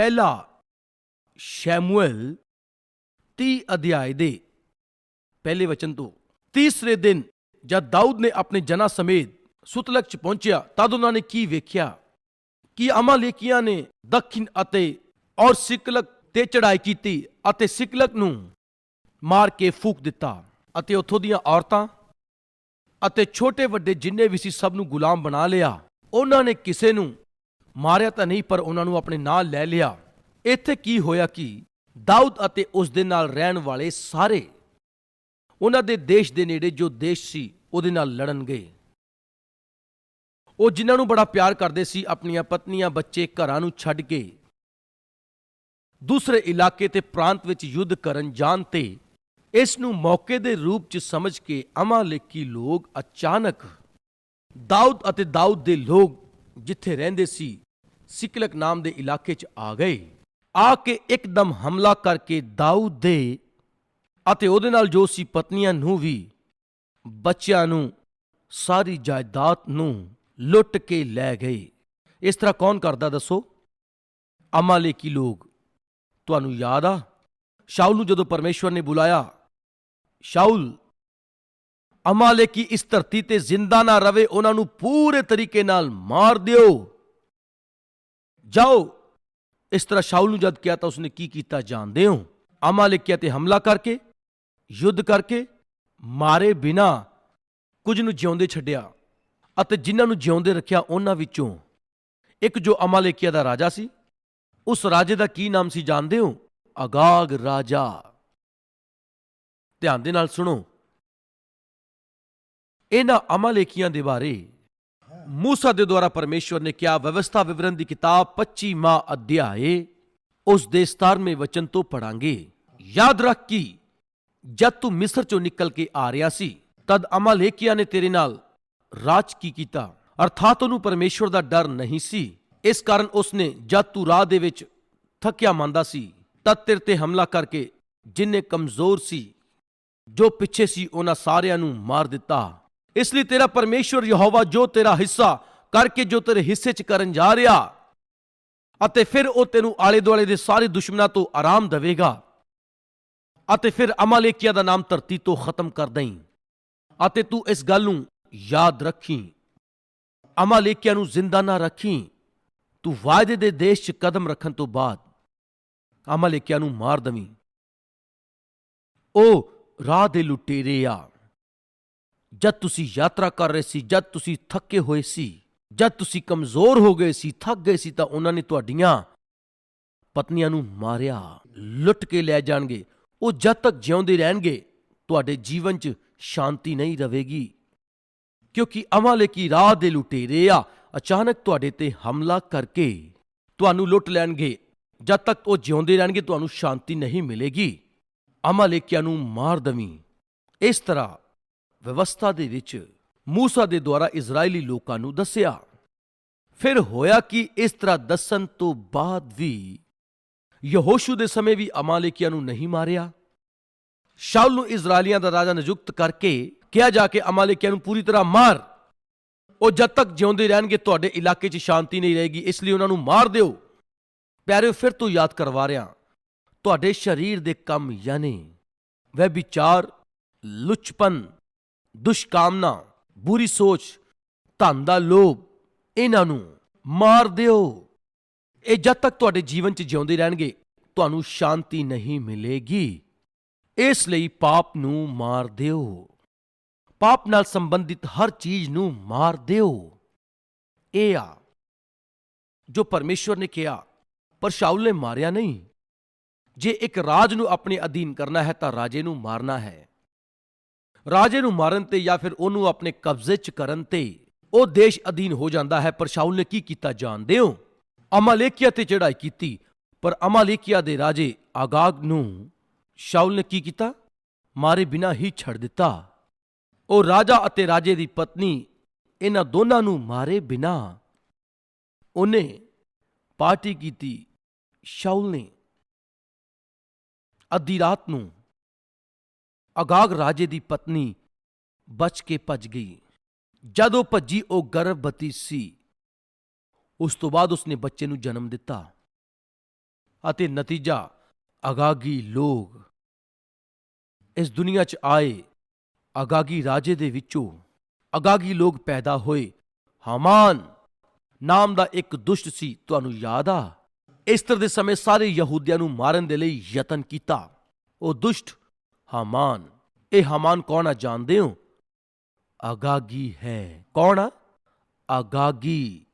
ਪਹਿਲਾ ਸ਼ੈਮੂਅਲ 30 ਅਧਿਆਇ ਦੇ ਪਹਿਲੇ ਵਚਨ ਤੋਂ। ਤੀਸਰੇ ਦਿਨ ਜਦ ਦਾਊਦ ਨੇ ਆਪਣੇ ਜਨਾਂ ਸਮੇਤ ਸੁਤਲਕ ਚ ਪਹੁੰਚਿਆ, ਤਦ ਉਹਨਾਂ ਨੇ ਕੀ ਵੇਖਿਆ? ਕਿ ਅਮਾਲੇਕੀਆਂ ਨੇ ਦੱਖਿਣ ਅਤੇ ਔਰ ਸਿਕਲਕ ਤੇ ਚੜਾਈ ਕੀਤੀ ਅਤੇ ਸਿਕਲਕ ਨੂੰ ਮਾਰ ਕੇ ਫੂਕ ਦਿੱਤਾ ਅਤੇ ਉੱਥੋਂ ਦੀਆਂ ਔਰਤਾਂ ਅਤੇ ਛੋਟੇ ਵੱਡੇ ਜਿੰਨੇ ਵੀ ਸੀ ਸਭ ਨੂੰ ਗੁਲਾਮ ਬਣਾ ਲਿਆ। ਉਹਨਾਂ ਨੇ ਕਿਸੇ ਨੂੰ ਮਾਰਿਆ ਤਾਂ ਨਹੀਂ, ਪਰ ਉਹਨਾਂ ਨੂੰ ਆਪਣੇ ਨਾਲ ਲੈ ਲਿਆ। ਇੱਥੇ ਕੀ ਹੋਇਆ ਕਿ ਦਾਊਦ ਅਤੇ ਉਸ ਦੇ ਨਾਲ ਰਹਿਣ ਵਾਲੇ ਸਾਰੇ ਉਹਨਾਂ ਦੇ ਦੇਸ਼ ਦੇ ਨੇੜੇ ਜੋ ਦੇਸ਼ ਸੀ, ਉਹਦੇ ਨਾਲ ਲੜਨ ਗਏ। ਉਹ ਜਿਨ੍ਹਾਂ ਨੂੰ ਬੜਾ ਪਿਆਰ ਕਰਦੇ ਸੀ, ਆਪਣੀਆਂ ਪਤਨੀਆਂ, ਬੱਚੇ ਘਰਾਂ ਨੂੰ ਛੱਡ ਕੇ ਦੂਸਰੇ ਇਲਾਕੇ ਤੇ ਪ੍ਰਾਂਤ ਵਿੱਚ ਯੁੱਧ ਕਰਨ ਜਾਣ ਤੇ ਇਸ ਨੂੰ ਮੌਕੇ ਦੇ ਰੂਪ 'ਚ ਸਮਝ ਕੇ ਅਮਾਲੇਕੀ ਲੋਕ ਅਚਾਨਕ ਦਾਊਦ ਅਤੇ ਦਾਊਦ ਦੇ ਲੋਕ ਜਿੱਥੇ ਰਹਿੰਦੇ ਸੀ, ਸਿਕਲਕ ਨਾਮ ਦੇ ਇਲਾਕੇ 'ਚ ਆ ਗਏ। ਆ ਕੇ ਇੱਕਦਮ ਹਮਲਾ ਕਰਕੇ ਦਾਊਦ ਦੇ ਅਤੇ ਉਹਦੇ ਨਾਲ ਜੋ ਸੀ ਪਤਨੀਆਂ ਨੂੰ ਵੀ, ਬੱਚਿਆਂ ਨੂੰ, ਸਾਰੀ ਜਾਇਦਾਦ ਨੂੰ ਲੁੱਟ ਕੇ ਲੈ ਗਏ। ਇਸ ਤਰ੍ਹਾਂ ਕੌਣ ਕਰਦਾ ਦੱਸੋ? ਅਮਾਲੇਕੀ ਲੋਕ, ਤੁਹਾਨੂੰ ਯਾਦ ਆ? ਸ਼ਾਉਲ ਨੂੰ ਜਦੋਂ ਪਰਮੇਸ਼ਵਰ ਨੇ ਬੁਲਾਇਆ ਸ਼ਾਉਲ ਅਮਾਲੇਕੀ ਇਸ ਧਰਤੀ ਤੇ ਜ਼ਿੰਦਾ ਨਾ ਰਵੇ, ਉਹਨਾਂ ਨੂੰ ਪੂਰੇ ਤਰੀਕੇ ਨਾਲ ਮਾਰ ਦਿਓ। ਜਾਓ। ਇਸ ਤਰ੍ਹਾਂ ਸ਼ਾਉਲ ਨੂੰ ਜਦ ਕਿਹਾ ਤਾਂ ਉਸਨੇ ਕੀ ਕੀਤਾ ਜਾਣਦੇ ਹੋ? ਅਮਾਲੇਕੀਆਂ ਤੇ ਹਮਲਾ ਕਰਕੇ, ਯੁੱਧ ਕਰਕੇ, ਮਾਰੇ ਬਿਨਾ ਕੁਝ ਨੂੰ ਜਿਉਂਦੇ ਛੱਡਿਆ ਅਤੇ ਜਿਨ੍ਹਾਂ ਨੂੰ ਜਿਉਂਦੇ ਰੱਖਿਆ ਉਹਨਾਂ ਵਿੱਚੋਂ ਇੱਕ ਜੋ ਅਮਾਲੇਕੀਆ ਦਾ ਰਾਜਾ ਸੀ, ਉਸ ਰਾਜੇ ਦਾ ਕੀ ਨਾਮ ਸੀ ਜਾਣਦੇ ਹੋ? ਅਗਾਗ ਰਾਜਾ। ਧਿਆਨ ਦੇ ਨਾਲ ਸੁਣੋ। ਇਹਨਾਂ ਅਮਾਲੇਕੀਆਂ ਦੇ ਬਾਰੇ ਮੂਸਾ ਦੇ ਦੁਆਰਾ ਪਰਮੇਸ਼ਵਰ ਨੇ ਕਿਹਾ, ਵਿਵਸਥਾ ਵਿਵਰਣ ਦੀ ਕਿਤਾਬ 25ਵਾਂ ਅਧਿਆਏ, ਉਸ ਦੇ 17ਵੇਂ ਵਚਨ ਤੋਂ ਪੜਾਂਗੇ ਯਾਦ ਰੱਖ ਕਿ ਜਦ ਤੂੰ ਮਿਸਰ ਚੋਂ ਨਿਕਲ ਕੇ ਆ ਰਿਹਾ ਸੀ, ਤਦ ਅਮਾਲੇਕੀਆਂ ਨੇ ਤੇਰੇ ਨਾਲ ਰਾਜ ਕੀ ਕੀਤਾ? ਅਰਥਾਤ ਉਹਨੂੰ ਪਰਮੇਸ਼ਵਰ ਦਾ ਡਰ ਨਹੀਂ ਸੀ। ਇਸ ਕਾਰਨ ਉਸਨੇ ਜਦ ਤੂੰ ਰਾਹ ਦੇ ਵਿੱਚ ਥੱਕਿਆ ਮੰਦਾ ਸੀ, ਤਦ ਤੇਰੇ ਤੇ ਹਮਲਾ ਕਰਕੇ ਜਿੰਨੇ ਕਮਜ਼ੋਰ ਸੀ, ਜੋ ਪਿੱਛੇ ਸੀ, ਉਹਨਾਂ ਸਾਰਿਆਂ ਨੂੰ ਮਾਰ ਦਿੱਤਾ। ਇਸ ਲਈ ਤੇਰਾ ਪਰਮੇਸ਼ਵਰ ਯਹੋਵਾ ਜੋ ਤੇਰਾ ਹਿੱਸਾ ਕਰਕੇ ਜੋ ਤੇਰੇ ਹਿੱਸੇ 'ਚ ਕਰਨ ਜਾ ਰਿਹਾ, ਅਤੇ ਫਿਰ ਉਹ ਤੈਨੂੰ ਆਲੇ ਦੁਆਲੇ ਦੇ ਸਾਰੇ ਦੁਸ਼ਮਣਾਂ ਤੋਂ ਆਰਾਮ ਦੇਵੇਗਾ, ਅਤੇ ਫਿਰ ਅਮਾਲੇਕੀਆ ਦਾ ਨਾਮ ਧਰਤੀ ਤੋਂ ਖਤਮ ਕਰ ਦਈ, ਅਤੇ ਤੂੰ ਇਸ ਗੱਲ ਨੂੰ ਯਾਦ ਰੱਖੀ। ਅਮਾਲੇਕੀਆ ਨੂੰ ਜ਼ਿੰਦਾ ਨਾ ਰੱਖੀ, ਤੂੰ ਵਾਅਦੇ ਦੇ ਦੇਸ਼ 'ਚ ਕਦਮ ਰੱਖਣ ਤੋਂ ਬਾਅਦ ਅਮਾਲੇਕੀਆ ਨੂੰ ਮਾਰ ਦਵੀਂ। ਉਹ ਰਾਹ ਦੇ ਲੁਟੇਰੇ ਆ। ਜਦ ਤੁਸੀਂ ਯਾਤਰਾ ਕਰ ਰਹੇ ਸੀ, ਜਦ ਤੁਸੀਂ ਥੱਕੇ ਹੋਏ ਸੀ, ਜਦ ਤੁਸੀਂ ਕਮਜ਼ੋਰ ਹੋ ਗਏ ਸੀ, ਥੱਕ ਗਏ ਸੀ ਤਾਂ ਉਹਨਾਂ ਨੇ ਤੁਹਾਡੀਆਂ ਪਤਨੀਆਂ ਨੂੰ ਮਾਰਿਆ, ਲੁੱਟ ਕੇ ਲੈ ਜਾਣਗੇ। ਉਹ ਜਦ ਤੱਕ ਜਿਉਂਦੇ ਰਹਿਣਗੇ, ਤੁਹਾਡੇ ਜੀਵਨ 'ਚ ਸ਼ਾਂਤੀ ਨਹੀਂ ਰਹੇਗੀ। ਕਿਉਂਕਿ ਅਮਾਲੇਕੀ ਰਾਹ ਦੇ ਲੁਟੇਰੇ ਆ, ਅਚਾਨਕ ਤੁਹਾਡੇ ਤੇ ਹਮਲਾ ਕਰਕੇ ਤੁਹਾਨੂੰ ਲੁੱਟ ਲੈਣਗੇ। ਜਦ ਤੱਕ ਉਹ ਜਿਉਂਦੇ ਰਹਿਣਗੇ, ਤੁਹਾਨੂੰ ਸ਼ਾਂਤੀ ਨਹੀਂ ਮਿਲੇਗੀ। ਅਮਾਲੇਕਿਆਂ ਨੂੰ ਮਾਰ ਦਵੀਂ। ਇਸ ਤਰ੍ਹਾਂ ਵਿਵਸਥਾ ਦੇ ਵਿੱਚ ਮੂਸਾ ਦੇ ਦੁਆਰਾ ਇਜ਼ਰਾਈਲੀ ਲੋਕਾਂ ਨੂੰ ਦੱਸਿਆ। ਫਿਰ ਹੋਇਆ ਕਿ ਇਸ ਤਰ੍ਹਾਂ ਦੱਸਣ ਤੋਂ ਬਾਅਦ ਵੀ ਯਹੋਸ਼ੂ ਦੇ ਸਮੇਂ ਵੀ ਅਮਾਲੇਕੀਆਂ ਨੂੰ ਨਹੀਂ ਮਾਰਿਆ। ਸ਼ਾਉਲ ਨੂੰ ਇਜ਼ਰਾਈਲੀਆਂ ਦਾ ਰਾਜਾ ਨਿਯੁਕਤ ਕਰਕੇ ਕਿਹਾ ਜਾ ਕੇ ਅਮਾਲੇਕੀਆਂ ਨੂੰ ਪੂਰੀ ਤਰ੍ਹਾਂ ਮਾਰ। ਉਹ ਜਦ ਤੱਕ ਜਿਉਂਦੇ ਰਹਿਣਗੇ, ਤੁਹਾਡੇ ਇਲਾਕੇ 'ਚ ਸ਼ਾਂਤੀ ਨਹੀਂ ਰਹੇਗੀ, ਇਸ ਲਈ ਉਹਨਾਂ ਨੂੰ ਮਾਰ ਦਿਓ। ਪਿਆਰਿਓ, ਫਿਰ ਤੋਂ ਯਾਦ ਕਰਵਾ ਰਿਹਾ, ਤੁਹਾਡੇ ਸਰੀਰ ਦੇ ਕੰਮ ਯਾਨੀ ਵਹਿ ਵਿਚਾਰ ਲੁਚਪਨ ਦੁਸ਼ਕਾਮਨਾ, ਬੁਰੀ ਸੋਚ, ਧਨ ਦਾ ਲੋਭ, ਇਹਨਾਂ ਨੂੰ ਮਾਰ ਦਿਓ। ਇਹ ਜਦ ਤੱਕ ਤੁਹਾਡੇ ਜੀਵਨ 'ਚ ਜਿਉਂਦੇ ਰਹਿਣਗੇ, ਤੁਹਾਨੂੰ ਸ਼ਾਂਤੀ ਨਹੀਂ ਮਿਲੇਗੀ। ਇਸ ਲਈ ਪਾਪ ਨੂੰ ਮਾਰ ਦਿਓ। ਪਾਪ ਨਾਲ ਸੰਬੰਧਿਤ ਹਰ ਚੀਜ਼ ਨੂੰ ਮਾਰ ਦਿਓ। ਇਹ ਆ ਜੋ ਪਰਮੇਸ਼ਵਰ ਨੇ ਕਿਹਾ, ਪਰ ਸ਼ਾਉਲ ਨੇ ਮਾਰਿਆ ਨਹੀਂ। ਜੇ ਇੱਕ ਰਾਜ ਨੂੰ ਆਪਣੇ ਅਧੀਨ ਕਰਨਾ ਹੈ ਤਾਂ ਰਾਜੇ ਨੂੰ ਮਾਰਨਾ ਹੈ। ਰਾਜੇ ਨੂੰ ਮਾਰਨ ਤੇ ਜਾਂ ਫਿਰ ਉਹਨੂੰ ਆਪਣੇ ਕਬਜ਼ੇ 'ਚ ਕਰਨ ਤੇ ਉਹ ਦੇਸ਼ ਅਧੀਨ ਹੋ ਜਾਂਦਾ ਹੈ। ਪਰ ਸ਼ਾਉਲ ਨੇ ਕੀ ਕੀਤਾ ਜਾਣਦੇ ਹੋ? ਅਮਾਲੇਕੀਆ ਤੇ ਚੜਾਈ ਕੀਤੀ, ਪਰ ਅਮਾਲੇਕੀਆ ਦੇ ਰਾਜੇ ਆਗਾਗ ਨੂੰ ਸ਼ਾਉਲ ਨੇ ਕੀ ਕੀਤਾ? ਮਾਰੇ ਬਿਨਾ ਹੀ ਛੱਡ ਦਿੱਤਾ। ਉਹ ਰਾਜਾ ਅਤੇ ਰਾਜੇ ਦੀ ਪਤਨੀ ਇਹਨਾਂ ਦੋਨਾਂ ਨੂੰ ਮਾਰੇ ਬਿਨਾ ਉਹਨੇ ਪਾਰਟੀ ਕੀਤੀ। ਸ਼ਾਉਲ ਨੇ ਅੱਧੀ ਰਾਤ ਨੂੰ ਅਗਾਗ ਰਾਜੇ ਦੀ ਪਤਨੀ ਬਚ ਕੇ ਭੱਜ ਗਈ। ਜਦ ਉਹ ਭੱਜੀ ਉਹ ਗਰਭਵਤੀ ਸੀ। ਉਸ ਤੋਂ ਬਾਅਦ ਉਸਨੇ ਬੱਚੇ ਨੂੰ ਜਨਮ ਦਿੱਤਾ ਅਤੇ ਨਤੀਜਾ ਅਗਾਗੀ ਲੋਕ ਇਸ ਦੁਨੀਆ 'ਚ ਆਏ ਅਗਾਗੀ ਰਾਜੇ ਦੇ ਵਿੱਚੋਂ ਅਗਾਗੀ ਲੋਕ ਪੈਦਾ ਹੋਏ। ਹਮਾਨ ਨਾਮ ਦਾ ਇੱਕ ਦੁਸ਼ਟ ਸੀ, ਤੁਹਾਨੂੰ ਯਾਦ ਆ? ਇਸਤਰ ਦੇ ਸਮੇਂ ਸਾਰੇ ਯਹੂਦੀਆਂ ਨੂੰ ਮਾਰਨ ਦੇ ਲਈ ਯਤਨ ਕੀਤਾ। ਉਹ ਦੁਸ਼ਟ ਹਮਾਨ। ਇਹ ਹਮਾਨ ਕੌਣ ਆ ਜਾਣਦੇ ਹੋ? ਅਗਾਗੀ ਹੈ। ਕੌਣ ਆ? ਅਗਾਗੀ।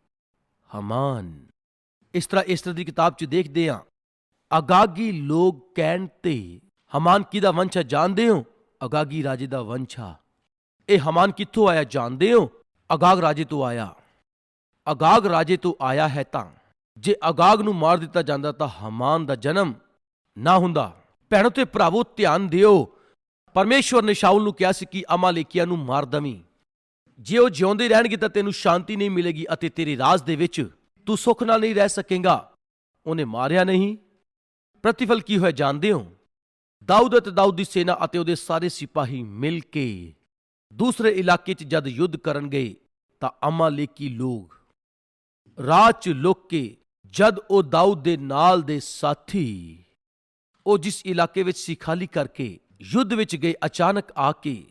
ਹਮਾਨ। ਇਸ ਤਰ੍ਹਾਂ ਇਸ ਤਰ੍ਹਾਂ ਦੀ ਕਿਤਾਬ 'ਚ ਦੇਖਦੇ ਆ ਅਗਾਗੀ ਲੋਕ ਕਹਿਣ ਤੇ ਹਮਾਨ ਕਿਹਦਾ ਵੰਸ਼ ਆ ਜਾਣਦੇ ਹੋ? ਅਗਾਗੀ ਰਾਜੇ ਦਾ ਵੰਸ਼ ਆ। ਇਹ ਹਮਾਨ ਕਿੱਥੋਂ ਆਇਆ ਜਾਣਦੇ ਹੋ? ਅਗਾਗ ਰਾਜੇ ਤੋਂ ਆਇਆ। ਅਗਾਗ ਰਾਜੇ ਤੋਂ ਆਇਆ ਹੈ ਤਾਂ। ਜੇ ਅਗਾਗ ਨੂੰ ਮਾਰ ਦਿੱਤਾ ਜਾਂਦਾ ਤਾਂ ਹਮਾਨ ਦਾ ਜਨਮ ਨਾ ਹੁੰਦਾ। ਭੈਣੋ ਤੇ ਭਰਾਵੋ, ਧਿਆਨ ਦਿਓ। ਪਰਮੇਸ਼ਵਰ ਨੇ ਸ਼ਾਉਲ ਨੂੰ ਕਿਹਾ ਸੀ ਕਿ ਅਮਾਲੇਕੀਆਂ ਨੂੰ ਮਾਰ ਦਵੀਂ। ਜੇ ਉਹ ਜਿਉਂਦੇ ਰਹਿਣਗੇ ਤਾਂ ਤੈਨੂੰ ਸ਼ਾਂਤੀ ਨਹੀਂ ਮਿਲੇਗੀ ਅਤੇ ਤੇਰੇ ਰਾਜ ਦੇ ਵਿੱਚ ਤੂੰ ਸੁੱਖ ਨਾਲ ਨਹੀਂ ਰਹਿ ਸਕੇਗਾ। ਉਹਨੇ ਮਾਰਿਆ ਨਹੀਂ। ਪ੍ਰਤੀਫਲ ਕੀ ਹੋਇਆ ਜਾਣਦੇ ਹੋ? ਦਾਊਦ ਅਤੇ ਦਾਊਦ ਦੀ ਸੈਨਾ ਅਤੇ ਉਹਦੇ ਸਾਰੇ ਸਿਪਾਹੀ ਮਿਲ ਕੇ ਦੂਸਰੇ ਇਲਾਕੇ 'ਚ ਜਦ ਯੁੱਧ ਕਰਨ ਗਏ ਤਾਂ ਅਮਾਲੇਕੀ ਲੋਕ ਰਾਜ 'ਚ ਲੁਕ ਕੇ ਜਦ ਉਹ ਦਾਊਦ ਦੇ ਨਾਲ ਦੇ ਸਾਥੀ ਉਹ ਜਿਸ ਇਲਾਕੇ ਵਿੱਚ ਸੀ ਖਾਲੀ ਕਰਕੇ ਯੁੱਧ ਵਿੱਚ ਗਏ ਅਚਾਨਕ ਆ ਕੇ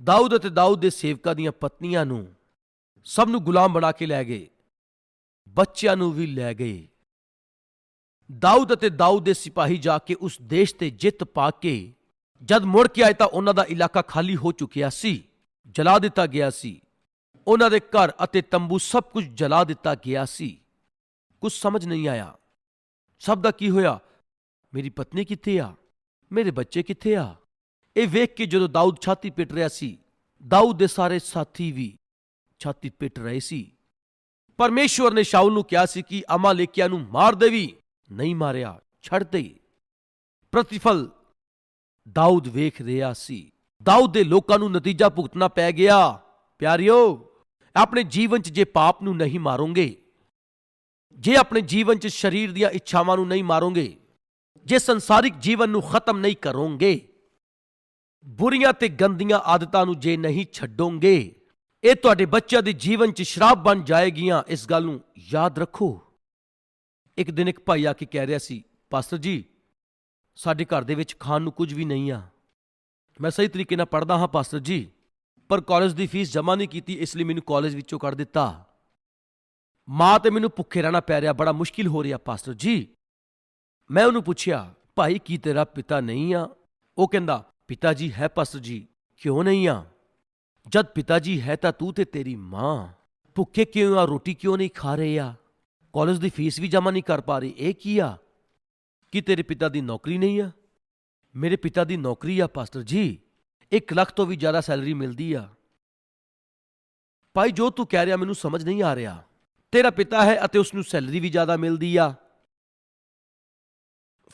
ਦਾਊਦ ਅਤੇ ਦਾਊਦ ਦੇ ਸੇਵਕਾਂ ਦੀਆਂ ਪਤਨੀਆਂ ਨੂੰ ਸਭ ਨੂੰ ਗੁਲਾਮ ਬਣਾ ਕੇ ਲੈ ਗਏ, ਬੱਚਿਆਂ ਨੂੰ ਵੀ ਲੈ ਗਏ। ਦਾਊਦ ਅਤੇ ਦਾਊਦ ਦੇ ਸਿਪਾਹੀ ਜਾ ਕੇ ਉਸ ਦੇਸ਼ ਤੇ ਜਿੱਤ ਪਾ ਕੇ ਜਦ ਮੁੜ ਕੇ ਆਏ ਤਾਂ ਉਹਨਾਂ ਦਾ ਇਲਾਕਾ ਖਾਲੀ ਹੋ ਚੁੱਕਿਆ ਸੀ, ਜਲਾ ਦਿੱਤਾ ਗਿਆ ਸੀ। ਉਹਨਾਂ ਦੇ ਘਰ ਅਤੇ ਤੰਬੂ ਸਭ ਕੁਝ ਜਲਾ ਦਿੱਤਾ ਗਿਆ ਸੀ। ਕੁਝ ਸਮਝ ਨਹੀਂ ਆਇਆ। ਸਭ ਦਾ ਕੀ ਹੋਇਆ? ਮੇਰੀ ਪਤਨੀ ਕਿੱਥੇ ਆ ਮੇਰੇ ਬੱਚੇ ਕਿੱਥੇ ਆ ਇਹ ਵੇਖ ਕੇ ਜਦੋਂ ਦਾਊਦ ਛਾਤੀ ਪਿੱਟ ਰਿਹਾ ਸੀ ਦਾਊਦ ਦੇ ਸਾਰੇ ਸਾਥੀ ਵੀ ਛਾਤੀ ਪਿੱਟ ਰਹੇ ਸੀ ਪਰਮੇਸ਼ਵਰ ਨੇ ਸ਼ਾਉਲ ਨੂੰ ਕਿਹਾ ਸੀ ਕਿ ਅਮਾਲੇਕਿਆਂ ਨੂੰ ਮਾਰ ਦੇਵੀ ਨਹੀਂ ਮਾਰਿਆ ਛੱਡ ਦੇ ਪ੍ਰਤੀਫਲ ਦਾਊਦ ਵੇਖ ਰਿਹਾ ਸੀ ਦਾਊਦ ਦੇ ਲੋਕਾਂ ਨੂੰ ਨਤੀਜਾ ਭੁਗਤਣਾ ਪੈ ਗਿਆ ਪਿਆਰਿਓ ਆਪਣੇ ਜੀਵਨ 'ਚ ਜੇ ਪਾਪ ਨੂੰ ਨਹੀਂ ਮਾਰੋਗੇ ਜੇ ਆਪਣੇ ਜੀਵਨ 'ਚ ਸਰੀਰ ਦੀਆਂ ਇੱਛਾਵਾਂ ਨੂੰ ਨਹੀਂ ਮਾਰੋਗੇ ਜੇ ਸੰਸਾਰਿਕ ਜੀਵਨ ਨੂੰ ਖਤਮ ਨਹੀਂ ਕਰੋਗੇ, ਬੁਰੀਆਂ ਤੇ ਗੰਦੀਆਂ ਆਦਤਾਂ ਨੂੰ ਜੇ ਨਹੀਂ ਛੱਡੋਗੇ, ਇਹ ਤੁਹਾਡੇ ਬੱਚਿਆਂ ਦੇ ਜੀਵਨ 'ਚ ਸ਼ਰਾਬ ਬਣ ਜਾਏਗੀਆਂ। ਇਸ ਗੱਲ ਨੂੰ ਯਾਦ ਰੱਖੋ। ਇੱਕ ਦਿਨ ਇੱਕ ਭਾਈ ਆ ਕੇ ਕਹਿ ਰਿਹਾ ਸੀ, ਪਾਸਟਰ ਜੀ, ਸਾਡੇ ਘਰ ਦੇ ਵਿੱਚ ਖਾਣ ਨੂੰ ਕੁਝ ਵੀ ਨਹੀਂ ਆ। ਮੈਂ ਸਹੀ ਤਰੀਕੇ ਨਾਲ ਪੜਦਾ ਹਾਂ, ਪਾਸਟਰ ਜੀ, ਪਰ ਕਾਲਜ ਦੀ ਫੀਸ ਜਮ੍ਹਾਂ ਨਹੀਂ ਕੀਤੀ, ਇਸ ਲਈ ਮੈਨੂੰ ਕਾਲਜ ਵਿੱਚੋਂ ਕੱਢ ਦਿੱਤਾ। ਮਾਂ ਤੇ ਮੈਨੂੰ ਭੁੱਖੇ ਰਹਿਣਾ ਪੈ ਰਿਹਾ, ਬੜਾ ਮੁਸ਼ਕਿਲ ਹੋ ਰਿਹਾ, ਪਾਸਟਰ ਜੀ। ਮੈਂ ਉਹਨੂੰ ਪੁੱਛਿਆ, ਭਾਈ, ਕੀ ਤੇਰਾ ਪਿਤਾ ਨਹੀਂ ਆ? ਉਹ ਕਹਿੰਦਾ ਪਿਤਾ ਜੀ ਹੈ ਪਾਸਟਰ ਜੀ, ਕਿਉਂ ਨਹੀਂ ਆ? ਜਦ ਪਿਤਾ ਜੀ ਹੈ ਤਾਂ ਤੂੰ ਤੇ ਤੇਰੀ ਮਾਂ। ਭੁੱਖੇ ਕਿਉਂ ਆ, ਰੋਟੀ ਕਿਉਂ ਨਹੀਂ ਖਾ ਰਹੇ ਆ? ਕਾਲਜ ਦੀ ਫੀਸ ਵੀ ਜਮ੍ਹਾਂ ਨਹੀਂ ਕਰ ਪਾ ਰਹੀ, ਇਹ ਕੀ ਆ? ਕੀ ਤੇਰੇ ਪਿਤਾ ਦੀ ਨੌਕਰੀ ਨਹੀਂ ਆ? ਮੇਰੇ ਪਿਤਾ ਦੀ ਨੌਕਰੀ ਆ, ਪਾਸਟਰ ਜੀ। 1 ਲੱਖ ਤੋਂ ਵੀ ਜ਼ਿਆਦਾ ਸੈਲਰੀ ਮਿਲਦੀ ਆ। ਭਾਈ, ਜੋ ਤੂੰ ਕਹਿ ਰਿਹਾ ਮੈਨੂੰ ਸਮਝ ਨਹੀਂ ਆ ਰਿਹਾ। ਤੇਰਾ ਪਿਤਾ ਹੈ ਅਤੇ ਉਸ ਨੂੰ ਸੈਲਰੀ ਵੀ ਜ਼ਿਆਦਾ ਮਿਲਦੀ ਆ।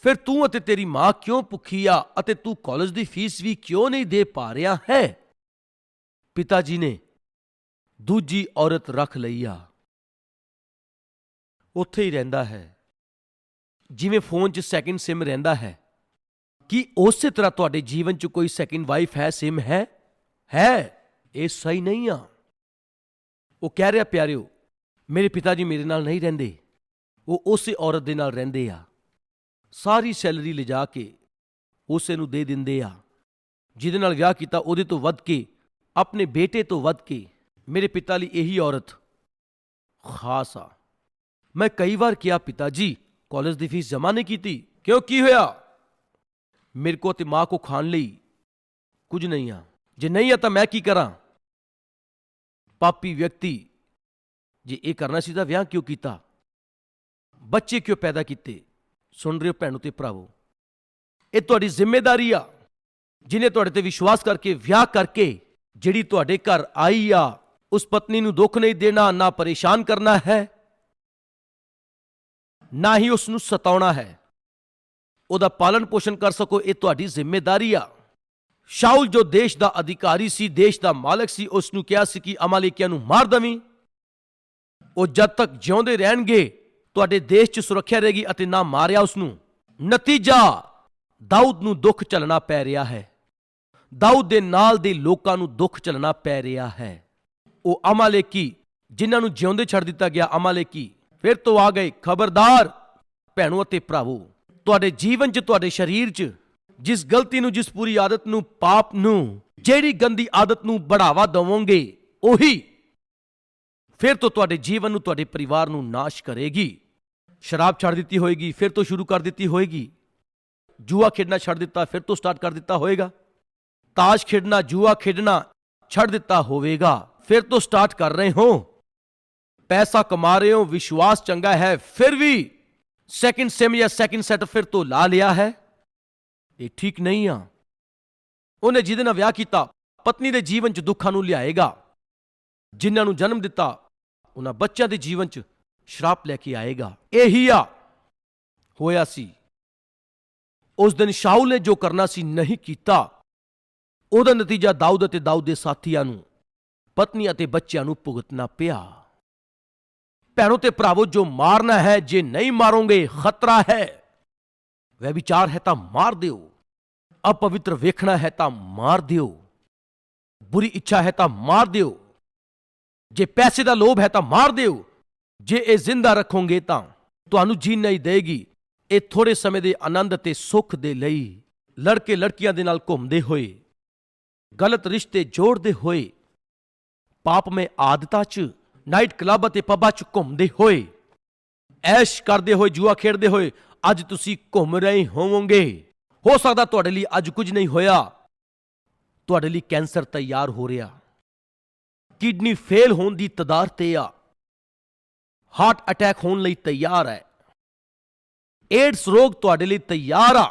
ਫਿਰ ਤੂੰ ਅਤੇ ਤੇਰੀ ਮਾਂ ਕਿਉਂ ਭੁੱਖੀ ਆ ਅਤੇ ਤੂੰ ਕਾਲਜ ਦੀ ਫੀਸ ਵੀ ਕਿਉਂ ਨਹੀਂ ਦੇ ਪਾ ਰਿਹਾ ਹੈ? ਪਿਤਾ ਜੀ ਨੇ ਦੂਜੀ ਔਰਤ ਰੱਖ ਲਈ ਆ। ਉੱਥੇ ਹੀ ਰਹਿੰਦਾ ਹੈ। ਜਿਵੇਂ ਫੋਨ 'ਚ ਸੈਕਿੰਡ ਸਿਮ ਰਹਿੰਦਾ ਹੈ। ਕੀ ਉਸੇ ਤਰ੍ਹਾਂ ਤੁਹਾਡੇ ਜੀਵਨ 'ਚ ਕੋਈ ਸੈਕਿੰਡ ਵਾਈਫ ਹੈ ਸਿਮ ਹੈ? ਹੈ। ਇਹ ਸਹੀ ਨਹੀਂ ਆ। ਉਹ ਕਹਿ ਰਿਹਾ, ਪਿਆਰਿਓ, ਮੇਰੇ ਪਿਤਾ ਜੀ ਮੇਰੇ ਨਾਲ ਨਹੀਂ ਰਹਿੰਦੇ। ਉਹ ਉਸੇ ਔਰਤ ਦੇ ਨਾਲ ਰਹਿੰਦੇ ਆ। ਸਾਰੀ ਸੈਲਰੀ ਲਿਜਾ ਕੇ ਉਸੇ ਨੂੰ ਦੇ ਦਿੰਦੇ ਆ। ਜਿਹਦੇ ਨਾਲ ਵਿਆਹ ਕੀਤਾ, ਉਹਦੇ ਤੋਂ ਵੱਧ ਕੇ, ਆਪਣੇ ਬੇਟੇ ਤੋਂ ਵੱਧ ਕੇ, ਮੇਰੇ ਪਿਤਾ ਲਈ ਇਹੀ ਔਰਤ। ਖਾਸ ਆ। ਮੈਂ ਕਈ ਵਾਰ ਕਿਹਾ, ਪਿਤਾ ਜੀ, ਕਾਲਜ ਦੀ ਫੀਸ ਜਮ੍ਹਾਂ ਨਹੀਂ ਕੀਤੀ। ਕਿਉਂ, ਕੀ ਹੋਇਆ? ਮੇਰੇ ਕੋ ਤੇ ਮਾਂ ਕੋ ਖਾਣ ਲਈ ਕੁਝ ਨਹੀਂ ਆ। ਜੇ ਨਹੀਂ ਆ ਤਾਂ ਮੈਂ ਕੀ ਕਰਾਂ? ਪਾਪੀ ਵਿਅਕਤੀ, ਜੇ ਇਹ ਕਰਨਾ ਸੀ ਤਾਂ ਵਿਆਹ ਕਿਉਂ ਕੀਤਾ? ਬੱਚੇ ਕਿਉਂ ਪੈਦਾ ਕੀਤੇ? ਸੁਣ ਰਹੇ ਹੋ ਭੈਣੋ ਤੇ ਭਰਾਵੋ। ਇਹ ਤੁਹਾਡੀ ਜ਼ਿੰਮੇਵਾਰੀ ਆ, ਜਿਨੇ ਤੁਹਾਡੇ ਤੇ ਵਿਸ਼ਵਾਸ ਕਰਕੇ, ਵਿਆਹ ਕਰਕੇ ਜਿਹੜੀ ਤੁਹਾਡੇ ਘਰ ਆਈ ਆ, ਉਸ ਪਤਨੀ ਨੂੰ ਦੁੱਖ ਨਹੀਂ ਦੇਣਾ, ਨਾ ਪਰੇਸ਼ਾਨ ਕਰਨਾ ਹੈ, ਨਾ ਹੀ ਉਸ ਨੂੰ ਸਤਾਉਣਾ ਹੈ। ਉਹਦਾ ਪਾਲਣ ਪੋਸ਼ਣ ਕਰ ਸਕੋ, ਇਹ ਤੁਹਾਡੀ ਜ਼ਿੰਮੇਵਾਰੀ ਆ। ਸ਼ਾਉਲ ਜੋ ਦੇਸ਼ ਦਾ ਅਧਿਕਾਰੀ ਸੀ, ਦੇਸ਼ ਦਾ ਮਾਲਕ ਸੀ ਉਸ ਨੂੰ ਕਿਹਾ ਸੀ ਕਿ ਅਮਾਲੇਕੀਆਂ ਨੂੰ ਮਾਰ ਦਵੀਂ। ਉਹ ਜਦ ਤੱਕ ਜਿਉਂਦੇ ਰਹਿਣਗੇ ਤੁਹਾਡੇ ਦੇਸ਼ 'ਚ ਸੁਰੱਖਿਆ ਰਹੇਗੀ ਅਤੇ ਨਾ ਮਾਰਿਆ ਉਸ ਨੂੰ ਨਤੀਜਾ, ਦਾਊਦ ਨੂੰ ਦੁੱਖ ਝੱਲਣਾ ਪੈ ਰਿਹਾ ਹੈ। ਦਾਊਦ ਦੇ ਨਾਲ ਦੇ ਲੋਕਾਂ ਨੂੰ ਦੁੱਖ ਝੱਲਣਾ ਪੈ ਰਿਹਾ ਹੈ। ਉਹ ਅਮਾਲੇਕੀ, ਜਿਨ੍ਹਾਂ ਨੂੰ ਜਿਉਂਦੇ ਛੱਡ ਦਿੱਤਾ ਗਿਆ ਅਮਾਲੇਕੀ, ਫਿਰ ਤੋਂ ਆ ਗਏ ਖਬਰਦਾਰ, ਭੈਣੋ ਅਤੇ ਭਰਾਵੋ। ਤੁਹਾਡੇ ਜੀਵਨ 'ਚ, ਤੁਹਾਡੇ ਸਰੀਰ 'ਚ, ਜਿਸ ਗਲਤੀ ਨੂੰ, ਜਿਸ ਪੂਰੀ ਆਦਤ ਨੂੰ, ਪਾਪ ਨੂੰ, ਜਿਹੜੀ ਗੰਦੀ ਆਦਤ ਨੂੰ, ਬੜਾਵਾ ਦੇਵੋਗੇ, ਉਹੀ ਫਿਰ ਤੋਂ ਤੁਹਾਡੇ ਜੀਵਨ ਨੂੰ, ਤੁਹਾਡੇ ਪਰਿਵਾਰ ਨੂੰ ਨਾਸ਼ ਕਰੇਗੀ। ਸ਼ਰਾਬ ਛੱਡ ਦਿੱਤੀ ਹੋਏਗੀ, ਫਿਰ ਤੋਂ ਸ਼ੁਰੂ ਕਰ ਦਿੱਤੀ ਹੋਏਗੀ। ਜੂਆ ਖੇਡਣਾ ਛੱਡ ਦਿੱਤਾ, ਫਿਰ ਤੋਂ ਸਟਾਰਟ ਕਰ ਦਿੱਤਾ ਹੋਏਗਾ। ਤਾਸ਼ ਖੇਡਣਾ, ਜੂਆ ਖੇਡਣਾ ਛੱਡ ਦਿੱਤਾ ਹੋਵੇਗਾ, ਫਿਰ ਤੋਂ ਸਟਾਰਟ ਕਰ ਰਹੇ ਹੋ। ਪੈਸਾ ਕਮਾ ਰਹੇ ਹੋ, ਵਿਸ਼ਵਾਸ ਚੰਗਾ ਹੈ, ਫਿਰ ਵੀ ਸੈਕਿੰਡ ਸੈਮ ਜਾਂ ਸੈਕਿੰਡ ਸੈਟ ਫਿਰ ਤੋਂ ਲਾ ਲਿਆ ਹੈ। ਇਹ ਠੀਕ ਨਹੀਂ ਆ। ਉਹਨੇ ਜਿਹਦੇ ਨਾਲ ਵਿਆਹ ਕੀਤਾ, ਪਤਨੀ ਦੇ ਜੀਵਨ 'ਚ ਦੁੱਖਾਂ ਨੂੰ ਲਿਆਏਗਾ, ਜਿਨ੍ਹਾਂ ਨੂੰ ਜਨਮ ਦਿੱਤਾ ਉਹਨਾਂ ਬੱਚਿਆਂ ਦੇ ਜੀਵਨ 'ਚ ਸ਼ਰਾਪ ਲੈ ਕੇ ਆਏਗਾ। ਇਹੀ ਆ ਹੋਇਆ ਸੀ। ਉਸ ਦਿਨ ਸ਼ਾਉਲ ਨੇ ਜੋ ਕਰਨਾ ਸੀ ਨਹੀਂ ਕੀਤਾ। ਉਹਦਾ ਨਤੀਜਾ ਦਾਊਦ ਅਤੇ ਦਾਊਦ ਦੇ ਸਾਥੀਆਂ ਨੂੰ ਪਤਨੀ ਅਤੇ ਬੱਚਿਆਂ ਨੂੰ ਭੁਗਤਣਾ ਪਿਆ। ਭੈਣੋ ਤੇ ਭਰਾਵੋ, ਜੋ ਮਾਰਨਾ ਹੈ, ਜੇ ਨਹੀਂ ਮਾਰੋਗੇ, ਖਤਰਾ ਹੈ। ਵੈ ਵਿਚਾਰ ਹੈ ਤਾਂ ਮਾਰ ਦਿਓ। ਅਪਵਿੱਤਰ ਵੇਖਣਾ ਹੈ ਤਾਂ ਮਾਰ ਦਿਓ। ਬੁਰੀ ਇੱਛਾ ਹੈ ਤਾਂ ਮਾਰ ਦਿਓ। ਜੇ ਪੈਸੇ ਦਾ ਲੋਭ ਹੈ ਤਾਂ ਮਾਰ ਦਿਓ। ਜੇ ਇਹ ਜ਼ਿੰਦਾ ਰੱਖੋਗੇ ਤਾਂ ਤੁਹਾਨੂੰ ਜੀਣ ਨਹੀਂ ਦੇਗੀ। ਇਹ ਥੋੜੇ ਸਮੇਂ ਦੇ ਆਨੰਦ ਅਤੇ ਸੁੱਖ ਦੇ ਲਈ ਲੜਕੇ ਲੜਕੀਆਂ ਦੇ ਨਾਲ ਘੁੰਮਦੇ ਹੋਏ, ਗਲਤ ਰਿਸ਼ਤੇ ਜੋੜਦੇ ਹੋਏ ਪਾਪਮੈ ਆਦਤਾਂ 'ਚ, ਨਾਈਟ ਕਲੱਬ ਅਤੇ ਪੱਬਾਂ 'ਚ ਘੁੰਮਦੇ ਹੋਏ, ਐਸ਼ ਕਰਦੇ ਹੋਏ, ਜੂਆ ਖੇਡਦੇ ਹੋਏ ਅੱਜ ਤੁਸੀਂ ਘੁੰਮ ਰਹੇ ਹੋਵੋਗੇ। ਹੋ ਸਕਦਾ ਤੁਹਾਡੇ ਲਈ ਅੱਜ ਕੁਝ ਨਹੀਂ ਹੋਇਆ। ਤੁਹਾਡੇ ਲਈ ਕੈਂਸਰ ਤਿਆਰ ਹੋ ਰਿਹਾ। ਕਿਡਨੀ ਫੇਲ ਹੋਣ ਦੀ ਤਦਾਰ ਤੇ ਆ। ਹਾਰਟ ਅਟੈਕ ਹੋਣ ਲਈ ਤਿਆਰ ਹੈ। ਏਡਸ ਰੋਗ ਤੁਹਾਡੇ ਲਈ ਤਿਆਰ ਆ।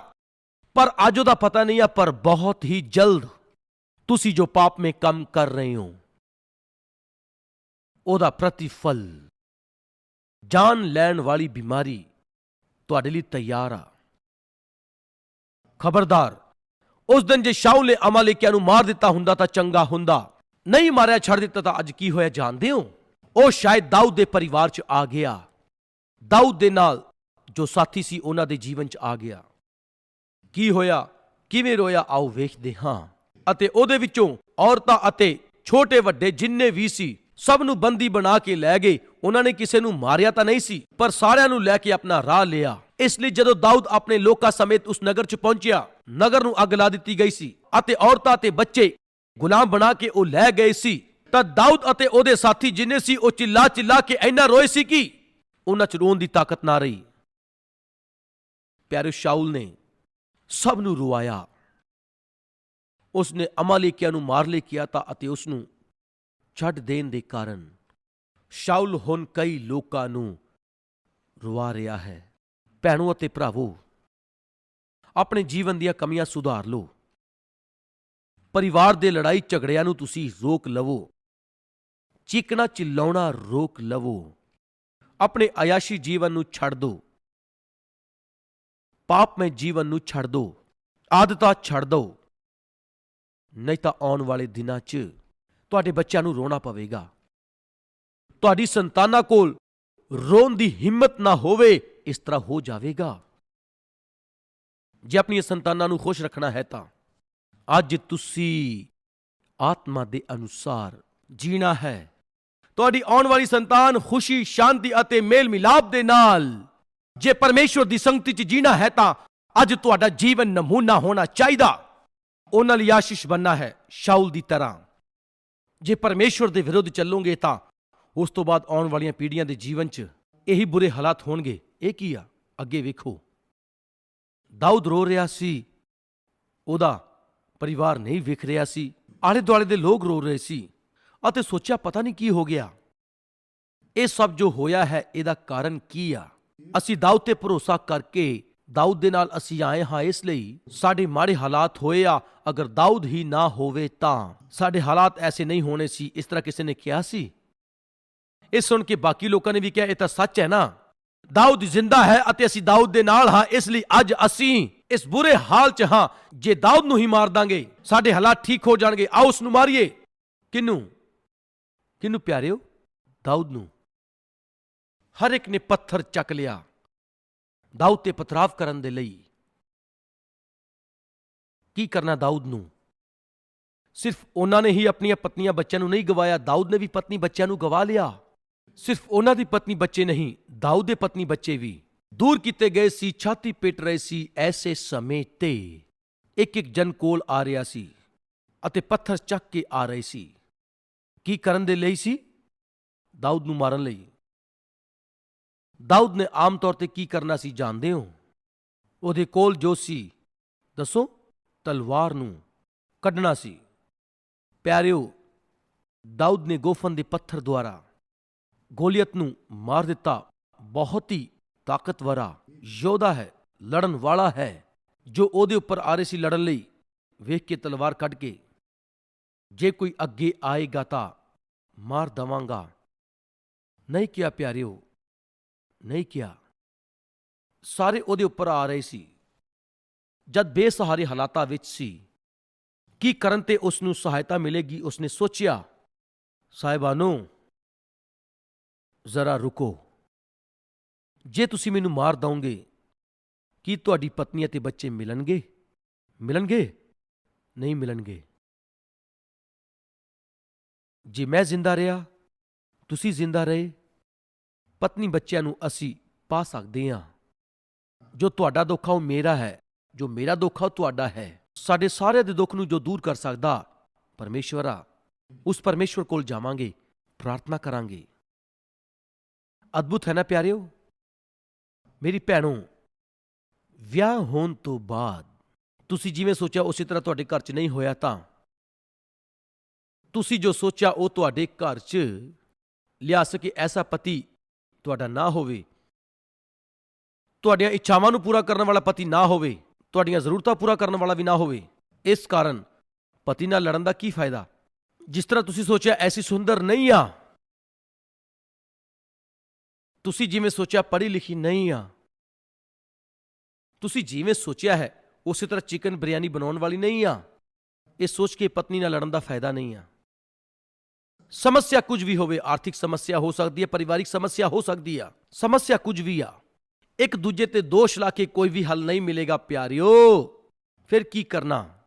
ਪਰ ਅੱਜ ਉਹਦਾ ਪਤਾ ਨਹੀਂ ਆ, ਪਰ ਬਹੁਤ ਹੀ ਜਲਦ ਤੁਸੀਂ ਜੋ ਪਾਪ ਮੇ ਕੰਮ ਕਰ ਰਹੇ ਹੋ, ਉਹਦਾ ਪ੍ਰਤੀਫਲ, ਜਾਨ ਲੈਣ ਵਾਲੀ ਬਿਮਾਰੀ ਤੁਹਾਡੇ ਲਈ ਤਿਆਰ ਆ। ਖਬਰਦਾਰ, ਉਸ ਦਿਨ ਜੇ ਸ਼ਾਉਲ ਨੇ ਅਮਾਲੇਕਿਆਂ ਨੂੰ ਮਾਰ ਦਿੱਤਾ ਹੁੰਦਾ ਤਾਂ ਚੰਗਾ ਹੁੰਦਾ। ਨਹੀਂ ਮਾਰਿਆ ਛੱਡ ਦਿੱਤਾ ਤਾਂ ਅੱਜ ਕੀ ਹੋਇਆ ਜਾਣਦੇ ਹੋ? ਉਹ ਸ਼ਾਇਦ ਦਾਊਦ ਦੇ ਪਰਿਵਾਰ 'ਚ ਆ ਗਿਆ। ਦਾਊਦ ਦੇ ਨਾਲ ਜੋ ਸਾਥੀ ਸੀ ਉਹਨਾਂ ਦੇ ਜੀਵਨ 'ਚ ਆ ਗਿਆ। ਕੀ ਹੋਇਆ? ਕਿਵੇਂ ਰੋਇਆ? ਆਓ ਵੇਖਦੇ ਹਾਂ। ਅਤੇ ਉਹਦੇ ਵਿੱਚੋਂ ਔਰਤਾਂ ਅਤੇ ਛੋਟੇ ਵੱਡੇ ਜਿੰਨੇ ਵੀ ਸੀ, ਸਭ ਨੂੰ ਬੰਦੀ ਬਣਾ ਕੇ ਲੈ ਗਏ। ਉਹਨਾਂ ਨੇ ਕਿਸੇ ਨੂੰ ਮਾਰਿਆ ਤਾਂ ਨਹੀਂ ਸੀ, ਪਰ ਸਾਰਿਆਂ ਨੂੰ ਲੈ ਕੇ ਆਪਣਾ ਰਾਹ ਲਿਆ। ਇਸ ਲਈ ਜਦੋਂ ਦਾਊਦ ਆਪਣੇ ਲੋਕਾਂ ਸਮੇਤ ਉਸ ਨਗਰ 'ਚ ਪਹੁੰਚਿਆ, ਨਗਰ ਨੂੰ ਅੱਗ ਲਾ ਦਿੱਤੀ ਗਈ ਸੀ ਅਤੇ ਔਰਤਾਂ ਤੇ ਬੱਚੇ ਗੁਲਾਮ ਬਣਾ ਕੇ ਉਹ ਲੈ ਗਏ ਸੀ। ਤਾਂ ਦਾਊਦ ਅਤੇ ਉਹਦੇ ਸਾਥੀ ਜਿੰਨੇ ਸੀ, ਉਹ ਚਿੱਲਾ ਚਿੱਲਾ ਕੇ ਇੰਨਾ ਰੋਏ ਸੀ ਕਿ ਉਹਨਾਂ 'ਚ ਰੋਣ ਦੀ ਤਾਕਤ ਨਾ ਰਹੀ। ਪਿਆਰੇ ਸ਼ਾਉਲ ਨੇ ਸਭ ਨੂੰ ਰੁਆਇਆ ਉਸਨੇ ਨੇ ਨੂੰ ਮਾਰ ਲੈ ਤਾਂ ਅਤੇ ਉਸ ਨੂੰ ਛੱਡ ਦੇਣ ਦੇ ਕਾਰਨ ਸ਼ਾਉਲ ਹੁਣ ਕਈ ਲੋਕਾਂ ਨੂੰ ਰੁਆ ਰਿਹਾ ਹੈ। ਭੈਣੋ ਅਤੇ ਭਰਾਵੋ, ਆਪਣੇ ਜੀਵਨ ਦੀਆਂ ਕਮੀਆਂ ਸੁਧਾਰ ਲਓ। ਪਰਿਵਾਰ ਦੇ ਲੜਾਈ ਝਗੜਿਆਂ ਨੂੰ ਤੁਸੀਂ ਰੋਕ ਲਵੋ। ਚੀਕਣਾ ਚਿੱਲਾਉਣਾ ਰੋਕ ਲਵੋ। ਆਪਣੇ ਆਯਾਸ਼ੀ ਜੀਵਨ ਨੂੰ ਛੱਡ ਦਿਓ ਪਾਪਮੈ ਜੀਵਨ ਨੂੰ ਛੱਡ ਦਿਓ ਆਦਤਾਂ ਛੱਡ ਦਿਓ ਨਹੀਂ ਤਾਂ ਆਉਣ ਵਾਲੇ ਦਿਨਾਂ 'ਚ ਤੁਹਾਡੇ ਬੱਚਿਆਂ ਨੂੰ ਰੋਣਾ ਪਵੇਗਾ। ਤੁਹਾਡੀ ਸੰਤਾਨਾਂ ਕੋਲ ਰੋਣ ਦੀ ਹਿੰਮਤ ਨਾ ਹੋਵੇ, ਇਸ ਤਰ੍ਹਾਂ ਹੋ ਜਾਵੇਗਾ। ਜੇ ਆਪਣੀਆਂ ਸੰਤਾਨਾਂ ਨੂੰ ਖੁਸ਼ ਰੱਖਣਾ ਹੈ ਤਾਂ ਅੱਜ ਤੁਸੀਂ ਆਤਮਾ ਦੇ ਅਨੁਸਾਰ ਜੀਣਾ ਹੈ। ਤੁਹਾਡੀ ਆਉਣ ਵਾਲੀ ਸੰਤਾਨ ਖੁਸ਼ੀ, ਸ਼ਾਂਤੀ ਅਤੇ ਮੇਲ ਮਿਲਾਪ ਦੇ ਨਾਲ ਜੇ ਪਰਮੇਸ਼ਵਰ ਦੀ ਸੰਗਤੀ 'ਚ ਜੀਣਾ ਹੈ ਤਾਂ ਅੱਜ ਤੁਹਾਡਾ ਜੀਵਨ ਨਮੂਨਾ ਹੋਣਾ ਚਾਹੀਦਾ। ਉਹਨਾਂ ਲਈ ਆਸ਼ੀਸ਼ ਬੰਨਾ ਹੈ ਸ਼ਾਉਲ ਦੀ ਤਰ੍ਹਾਂ। ਜੇ ਪਰਮੇਸ਼ਵਰ ਦੇ ਵਿਰੁੱਧ ਚੱਲੋਗੇ ਤਾਂ ਉਸ ਤੋਂ ਬਾਅਦ ਆਉਣ ਵਾਲੀਆਂ ਪੀੜ੍ਹੀਆਂ ਦੇ ਜੀਵਨ 'ਚ ਇਹੀ ਬੁਰੇ ਹਾਲਾਤ ਹੋਣਗੇ। ਇਹ ਕੀ ਆ? ਅੱਗੇ ਵੇਖੋ। ਦਾਊਦ ਰੋ ਰਿਹਾ ਸੀ। ਉਹਦਾ ਪਰਿਵਾਰ ਨਹੀਂ ਵਿਖ ਰਿਹਾ ਸੀ। ਆਲੇ ਦੁਆਲੇ ਦੇ ਲੋਕ ਰੋ ਰਹੇ ਸੀ ਅਤੇ ਸੋਚਿਆ ਪਤਾ ਨਹੀਂ ਕੀ ਹੋ ਗਿਆ। ਇਹ ਸਭ ਜੋ ਹੋਇਆ ਹੈ, ਇਹਦਾ ਕਾਰਨ ਕੀ ਆ? ਅਸੀਂ ਦਾਊਦ ਤੇ ਭਰੋਸਾ ਕਰਕੇ ਦਾਊਦ ਦੇ ਨਾਲ ਅਸੀਂ ਆਏ ਹਾਂ, ਇਸ ਲਈ ਸਾਡੇ ਮਾੜੇ ਹਾਲਾਤ ਹੋਏ ਆ। ਅਗਰ ਦਾਊਦ ਹੀ ਨਾ ਹੋਵੇ ਤਾਂ ਸਾਡੇ ਹਾਲਾਤ ਐਸੇ ਨਹੀਂ ਹੋਣੇ ਸੀ, ਇਸ ਤਰ੍ਹਾਂ ਕਿਸੇ ਨੇ ਕਿਹਾ ਸੀ। ਇਹ ਸੁਣ ਕੇ ਬਾਕੀ ਲੋਕਾਂ ਨੇ ਵੀ ਕਿਹਾ, ਇਹ ਤਾਂ ਸੱਚ ਹੈ ਨਾ। ਦਾਊਦ ਜ਼ਿੰਦਾ ਹੈ ਅਤੇ ਅਸੀਂ ਦਾਊਦ ਦੇ ਨਾਲ ਹਾਂ, ਇਸ ਲਈ ਅੱਜ ਅਸੀਂ ਇਸ ਬੁਰੇ ਹਾਲ 'ਚ ਹਾਂ, ਜੇ ਦਾਊਦ ਨੂੰ ਹੀ ਮਾਰ ਦਾਂਗੇ, ਸਾਡੇ ਹਾਲਾਤ ਠੀਕ ਹੋ ਜਾਣਗੇ, ਆਓ ਉਸ ਨੂੰ ਮਾਰੀਏ। ਕਿਨੂੰ? ਕਿਨੂੰ ਪਿਆਰਿਓ? ਦਾਊਦ ਨੂੰ। ਹਰ ਇੱਕ ਨੇ ਪੱਥਰ ਚੱਕ ਲਿਆ, ਦਾਊਦ ਤੇ ਪਥਰਾਵ ਕਰਨ ਦੇ ਲਈ। ਕੀ ਕਰਨਾ ਦਾਊਦ ਨੂੰ? ਸਿਰਫ ਉਹਨਾਂ ਨੇ ਹੀ ਆਪਣੀਆਂ ਪਤਨੀਆਂ ਬੱਚਿਆਂ ਨੂੰ ਨਹੀਂ ਗਵਾਇਆ, ਦਾਊਦ ਨੇ ਵੀ ਪਤਨੀ ਬੱਚਿਆਂ ਨੂੰ ਗਵਾ ਲਿਆ। ਸਿਰਫ ਉਹਨਾਂ ਦੀ ਪਤਨੀ ਬੱਚੇ ਨਹੀਂ, ਦਾਊਦ ਦੇ ਪਤਨੀ ਬੱਚੇ ਵੀ। ਦੂਰ ਕੀਤੇ ਗਏ ਸੀ, ਛਾਤੀ ਪਿੱਟ ਰਹੇ ਸੀ, ਐਸੇ ਸਮੇਂ ਤੇ ਇੱਕ ਇੱਕ ਜਨ ਕੋਲ ਆ ਰਿਹਾ ਸੀ ਅਤੇ ਪੱਥਰ ਚੱਕ ਕੇ ਆ ਰਹੇ ਸੀ। ਕੀ ਕਰਨ ਦੇ ਲਈ ਸੀ? ਦਾਊਦ ਨੂੰ ਮਾਰਨ ਲਈ। ਦਾਊਦ ਨੇ ਆਮ ਤੌਰ ਤੇ ਕੀ ਕਰਨਾ ਸੀ ਜਾਣਦੇ ਹੋ? ਉਹਦੇ ਕੋਲ ਜੋ ਸੀ, ਦੱਸੋ? ਤਲਵਾਰ ਨੂੰ ਕੱਢਣਾ ਸੀ। ਪਿਆਰਿਓ, ਦਾਊਦ ਨੇ ਗੋਫਨ ਦੇ ਪੱਥਰ ਦੁਆਰਾ ਗੋਲੀਅਤ ਨੂੰ ਮਾਰ ਦਿੱਤਾ। ਬਹੁਤ ਹੀ ਤਾਕਤਵਰਾ ਯੋਧਾ ਹੈ, ਲੜਨ ਵਾਲਾ ਹੈ, ਜੋ ਉਹਦੇ ਉੱਪਰ ਆ ਰਹੇ ਸੀ ਲੜਨ ਲਈ, ਵੇਖ ਕੇ ਤਲਵਾਰ ਕੱਢ ਕੇ, ਜੇ ਕੋਈ ਅੱਗੇ ਆਏਗਾ ਤਾਂ ਮਾਰ ਦਵਾਂਗਾ। ਨਹੀਂ ਕਿਹਾ ਪਿਆਰਿਓ, ਨਹੀਂ ਕਿਹਾ। ਸਾਰੇ ਉਹਦੇ ਉੱਪਰ ਆ ਰਹੇ ਸੀ। ਜਦ ਬੇਸਹਾਰੇ ਹਾਲਾਤਾਂ ਵਿੱਚ ਸੀ, ਕੀ ਕਰਨ ਤੇ ਉਸ ਨੂੰ ਸਹਾਇਤਾ ਮਿਲੇਗੀ, ਉਸਨੇ ਸੋਚਿਆ ਸਾਹਿਬਾਨੋ ਜ਼ਰਾ ਰੁਕੋ। ਜੇ ਤੁਸੀਂ ਮੈਨੂੰ ਮਾਰ ਦਵੋਗੇ ਕੀ ਤੁਹਾਡੀ ਪਤਨੀ ਅਤੇ ਬੱਚੇ ਮਿਲਣਗੇ? ਮਿਲਣਗੇ? ਨਹੀਂ ਮਿਲਣਗੇ। ਜੇ ਮੈਂ ਜ਼ਿੰਦਾ ਰਿਹਾ, ਤੁਸੀਂ ਜ਼ਿੰਦਾ ਰਹੇ, ਪਤਨੀ ਬੱਚਿਆਂ ਨੂੰ ਅਸੀਂ ਪਾ ਸਕਦੇ ਹਾਂ। ਜੋ ਤੁਹਾਡਾ ਦੁੱਖ ਆ, ਉਹ ਮੇਰਾ ਹੈ। ਜੋ ਮੇਰਾ ਦੁੱਖ ਆ, ਉਹ ਤੁਹਾਡਾ ਹੈ। ਸਾਡੇ ਸਾਰਿਆਂ ਦੇ ਦੁੱਖ ਨੂੰ ਜੋ ਦੂਰ ਕਰ ਸਕਦਾ ਪਰਮੇਸ਼ਵਰ ਆ, ਉਸ ਪਰਮੇਸ਼ਵਰ ਕੋਲ ਜਾਵਾਂਗੇ, ਪ੍ਰਾਰਥਨਾ ਕਰਾਂਗੇ। ਅਦਭੁਤ ਹੈ ਨਾ ਪਿਆਰਿਓ? ਮੇਰੀ ਭੈਣੋ, ਵਿਆਹ ਹੋਣ ਤੋਂ ਬਾਅਦ ਤੁਸੀਂ ਜਿਵੇਂ ਸੋਚਿਆ ਉਸੇ ਤਰ੍ਹਾਂ ਤੁਹਾਡੇ ਘਰ 'ਚ ਨਹੀਂ ਹੋਇਆ ਤਾਂ? ਤੁਸੀਂ ਜੋ ਸੋਚਿਆ ਉਹ ਤੁਹਾਡੇ ਘਰ 'ਚ ਲਿਆ ਸਕੇ ਐਸਾ ਪਤੀ ਤੁਹਾਡਾ ਨਾ ਹੋਵੇ। ਤੁਹਾਡੀਆਂ ਇੱਛਾਵਾਂ ਨੂੰ ਪੂਰਾ ਕਰਨ ਵਾਲਾ ਪਤੀ ਨਾ ਹੋਵੇ, ਤੁਹਾਡੀਆਂ ਜ਼ਰੂਰਤਾਂ ਪੂਰਾ ਕਰਨ ਵਾਲਾ ਵੀ ਨਾ ਹੋਵੇ, ਇਸ ਕਾਰਨ ਪਤੀ ਨਾਲ ਲੜਨ ਦਾ ਕੀ ਫਾਇਦਾ? ਜਿਸ ਤਰ੍ਹਾਂ ਤੁਸੀਂ ਸੋਚਿਆ ਐਸੀ ਸੁੰਦਰ ਨਹੀਂ ਆ। ਤੁਸੀਂ ਜਿਵੇਂ ਸੋਚਿਆ ਪੜ੍ਹੀ ਲਿਖੀ ਨਹੀਂ ਆ। ਤੁਸੀਂ ਜਿਵੇਂ ਸੋਚਿਆ ਹੈ, ਉਸੇ ਤਰ੍ਹਾਂ ਚਿਕਨ ਬਿਰਿਆਨੀ ਬਣਾਉਣ ਵਾਲੀ ਨਹੀਂ ਆ। ਇਹ ਸੋਚ ਕੇ ਪਤਨੀ ਨਾਲ ਲੜਨ ਦਾ ਫਾਇਦਾ ਨਹੀਂ ਆ। ਸਮੱਸਿਆ ਕੁਝ ਵੀ ਹੋਵੇ, ਆਰਥਿਕ ਸਮੱਸਿਆ ਹੋ ਸਕਦੀ ਹੈ, ਪਰਿਵਾਰਿਕ ਸਮੱਸਿਆ ਹੋ ਸਕਦੀ ਆ। ਸਮੱਸਿਆ ਕੁਝ ਵੀ ਆ। ਇੱਕ ਦੂਜੇ ਤੇ ਦੋਸ਼ ਲਾ ਕੇ ਕੋਈ ਵੀ ਹੱਲ ਨਹੀਂ ਮਿਲੇਗਾ, ਪਿਆਰਿਓ। ਫਿਰ ਕੀ ਕਰਨਾ?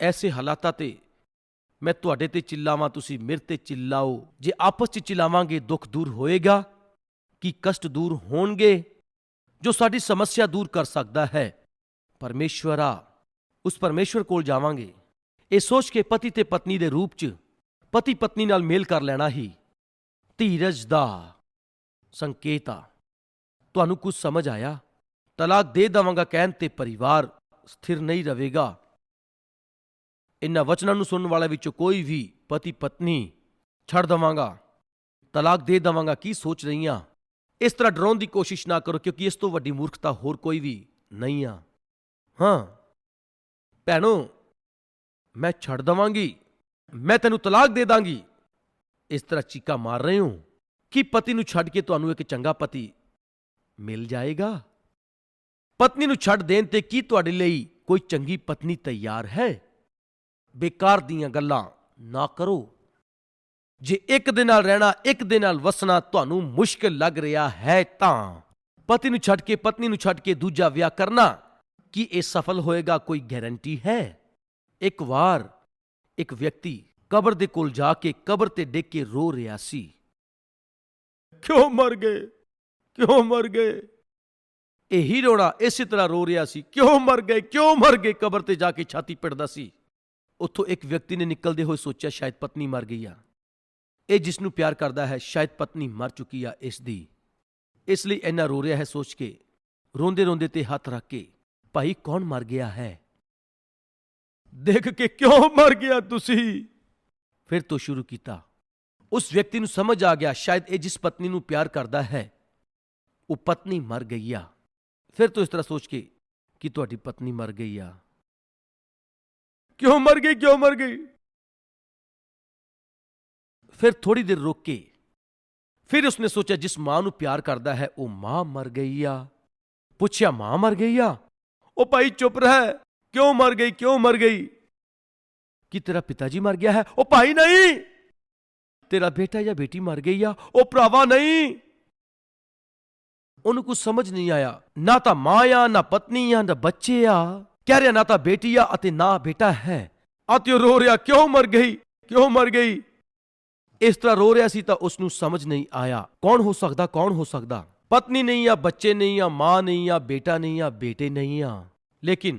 ਐਸੇ ਹਾਲਾਤਾਂ ਤੇ ਮੈਂ ਤੁਹਾਡੇ ਤੇ ਚਿੱਲਾਵਾਂ, ਤੁਸੀਂ ਮੇਰੇ ਤੇ ਚਿੱਲਾਓ। ਜੇ ਆਪਸ 'ਚ ਚਿਲਾਵਾਂਗੇ, ਦੁੱਖ ਦੂਰ ਹੋਏਗਾ। ਕੀ ਕਸ਼ਟ ਦੂਰ ਹੋਣਗੇ ਜੋ ਸਾਡੀ ਸਮੱਸਿਆ ਦੂਰ ਕਰ ਸਕਦਾ ਹੈ? ਪਰਮੇਸ਼ਵਰਾ, ਉਸ ਪਰਮੇਸ਼ਵਰ ਕੋਲ ਜਾਵਾਂਗੇ। ਇਹ ਸੋਚ ਕੇ ਪਤੀ ਤੇ ਪਤਨੀ ਦੇ ਰੂਪ 'ਚ ਪਤੀ ਪਤਨੀ ਨਾਲ ਮੇਲ ਕਰ ਲੈਣਾ ਹੀ। ਧੀਰਜ ਦਾ ਸੰਕੇਤ ਆ। ਤੁਹਾਨੂੰ ਕੁਝ ਸਮਝ ਆਇਆ? ਤਲਾਕ ਦੇ ਦਵਾਂਗਾ ਕਹਿਣ ਤੇ ਪਰਿਵਾਰ ਸਥਿਰ ਨਹੀਂ ਰਹੇਗਾ। ਇਨ੍ਹਾਂ ਵਚਨਾਂ ਨੂੰ ਸੁਣਨ ਵਾਲੇ ਵਿੱਚੋਂ ਕੋਈ ਵੀ ਪਤੀ ਪਤਨੀ ਛੱਡ ਦਵਾਂਗਾ। ਤਲਾਕ ਦੇ ਦਵਾਂਗਾ ਕੀ ਸੋਚ ਰਹੀਆਂ? ਇਸ ਤਰ੍ਹਾਂ ਡਰਾਉਣ ਦੀ ਕੋਸ਼ਿਸ਼ ਨਾ ਕਰੋ, ਕਿਉਂਕਿ ਇਸ ਤੋਂ ਵੱਡੀ ਮੂਰਖਤਾ ਹੋਰ ਕੋਈ ਵੀ ਨਹੀਂ ਆ। ਹਾਂ। ਭੈਣੋ, ਮੈਂ ਛੱਡ ਦਵਾਂਗੀ। ਮੈਂ ਤੈਨੂੰ ਤਲਾਕ ਦੇ ਦਾਂਗੀ। ਇਸ ਤਰ੍ਹਾਂ ਚੀਕਾ ਮਾਰ ਰਹੇ ਹੋ। ਕਿ ਪਤੀ ਨੂੰ ਛੱਡ ਕੇ ਤੁਹਾਨੂੰ ਇੱਕ ਚੰਗਾ ਪਤੀ ਮਿਲ ਜਾਏਗਾ? ਪਤਨੀ ਨੂੰ ਛੱਡ ਦੇਣ ਤੇ ਕੀ ਤੁਹਾਡੇ ਲਈ ਕੋਈ ਚੰਗੀ ਪਤਨੀ ਤਿਆਰ ਹੈ? ਬੇਕਾਰ ਦੀਆਂ ਗੱਲਾਂ ਨਾ ਕਰੋ। ਜੇ ਇੱਕ ਦੇ ਨਾਲ ਰਹਿਣਾ ਇੱਕ ਦੇ ਨਾਲ ਵਸਣਾ ਤੁਹਾਨੂੰ ਮੁਸ਼ਕਿਲ ਲੱਗ ਰਿਹਾ ਹੈ ਤਾਂ ਪਤੀ ਨੂੰ ਛੱਡ ਕੇ ਪਤਨੀ ਨੂੰ ਛੱਡ ਕੇ ਦੂਜਾ ਵਿਆਹ ਕਰਨਾ ਕੀ ਇਹ ਸਫਲ ਹੋਏਗਾ ਕੋਈ ਗਾਰੰਟੀ ਹੈ? ਇੱਕ ਵਾਰ ਇੱਕ ਵਿਅਕਤੀ ਕਬਰ ਦੇ ਕੋਲ ਜਾ ਕੇ ਕਬਰ ਤੇ ਡਿੱਗ ਕੇ ਰੋ ਰਿਹਾ ਸੀ। ਕਿਉਂ ਮਰ ਗਏ? ਕਿਉਂ ਮਰ ਗਏ? ਇਹੀ ਰੋਣਾ ਇਸੇ ਤਰ੍ਹਾਂ ਰੋ ਰਿਹਾ ਸੀ। ਕਿਉਂ ਮਰ ਗਏ? ਕਿਉਂ ਮਰ ਗਏ? ਕਬਰ ਤੇ ਜਾ ਕੇ ਛਾਤੀ ਪਿੜਦਾ ਸੀ। ਉੱਥੋਂ ਇੱਕ ਵਿਅਕਤੀ ਨੇ ਨਿਕਲਦੇ ਹੋਏ ਸੋਚਿਆ ਸ਼ਾਇਦ ਪਤਨੀ ਮਰ ਗਈ ਆ। ਇਹ ਜਿਸ ਨੂੰ ਪਿਆਰ ਕਰਦਾ ਹੈ, ਸ਼ਾਇਦ ਪਤਨੀ ਮਰ ਚੁੱਕੀ ਆ ਇਸ ਦੀ। ਇਸ ਲਈ ਇੰਨਾ ਰੋ ਰਿਹਾ ਹੈ ਸੋਚ ਕੇ, ਰੋਂਦੇ ਰੋਂਦੇ ਤੇ ਹੱਥ ਰੱਖ ਕੇ, ਭਾਈ, ਕੌਣ ਮਰ ਗਿਆ ਹੈ? ਦੇਖ ਕੇ ਕਿਉਂ ਮਰ ਗਿਆ ਤੁਸੀਂ? ਫਿਰ ਤੋਂ ਸ਼ੁਰੂ ਕੀਤਾ। ਉਸ ਵਿਅਕਤੀ ਨੂੰ ਸਮਝ ਆ ਗਿਆ, ਸ਼ਾਇਦ ਇਹ ਜਿਸ ਪਤਨੀ ਨੂੰ ਪਿਆਰ ਕਰਦਾ ਹੈ, ਉਹ ਪਤਨੀ ਮਰ ਗਈ ਆ। ਫਿਰ ਤੋਂ ਇਸ ਤਰ੍ਹਾਂ ਸੋਚ ਕੇ, ਕਿ ਤੁਹਾਡੀ ਪਤਨੀ ਮਰ ਗਈ ਆ? ਕਿਉਂ ਮਰ ਗਈ, ਕਿਉਂ ਮਰ ਗਈ? ਫਿਰ ਥੋੜੀ ਦੇਰ ਰੁਕ ਕੇ ਫਿਰ ਉਸਨੇ ਸੋਚਿਆ, ਜਿਸ ਮਾਂ ਨੂੰ ਪਿਆਰ ਕਰਦਾ ਹੈ, ਉਹ ਮਾਂ ਮਰ ਗਈ ਆ। ਪੁੱਛਿਆ, ਮਾਂ ਮਰ ਗਈ ਆ? ਉਹ ਭਾਈ ਚੁੱਪ ਰਹਿ। ਕਿਉਂ ਮਰ ਗਈ? ਕਿਉਂ ਮਰ ਗਈ? ਕਿ ਤੇਰਾ ਪਿਤਾ ਜੀ ਮਰ ਗਿਆ ਹੈ? ਉਹ ਭਾਈ ਨਹੀਂ। ਤੇਰਾ ਬੇਟਾ ਜਾਂ ਬੇਟੀ ਮਰ ਗਈ ਆ? ਉਹ ਭਰਾਵਾ ਨਹੀਂ। ਉਹਨੂੰ ਕੁਝ ਸਮਝ ਨਹੀਂ ਆਇਆ। ਨਾ ਤਾਂ ਮਾਂ ਆ, ਨਾ ਪਤਨੀ ਆ, ਨਾ ਬੱਚੇ ਆ। ਕਹਿ ਰਿਹਾ, ਨਾ ਤਾਂ ਬੇਟੀ ਆ ਅਤੇ ਨਾ ਬੇਟਾ ਹੈ। ਅਤੇ ਉਹ ਰੋ ਰਿਹਾ, ਕਿਉਂ ਮਰ ਗਈ? ਕਿਉਂ ਮਰ ਗਈ? ਇਸ ਤਰ੍ਹਾਂ ਰੋ ਰਿਹਾ ਸੀ ਤਾਂ ਉਸ ਨੂੰ ਸਮਝ ਨਹੀਂ ਆਇਆ, ਕੌਣ ਹੋ ਸਕਦਾ, ਕੌਣ ਹੋ ਸਕਦਾ? ਪਤਨੀ ਨਹੀਂ ਆ, ਬੱਚੇ ਨਹੀਂ ਆ, ਮਾਂ ਨਹੀਂ ਆ, ਬੇਟਾ ਨਹੀਂ ਆ, ਬੇਟੇ ਨਹੀਂ ਆ। ਲੇਕਿਨ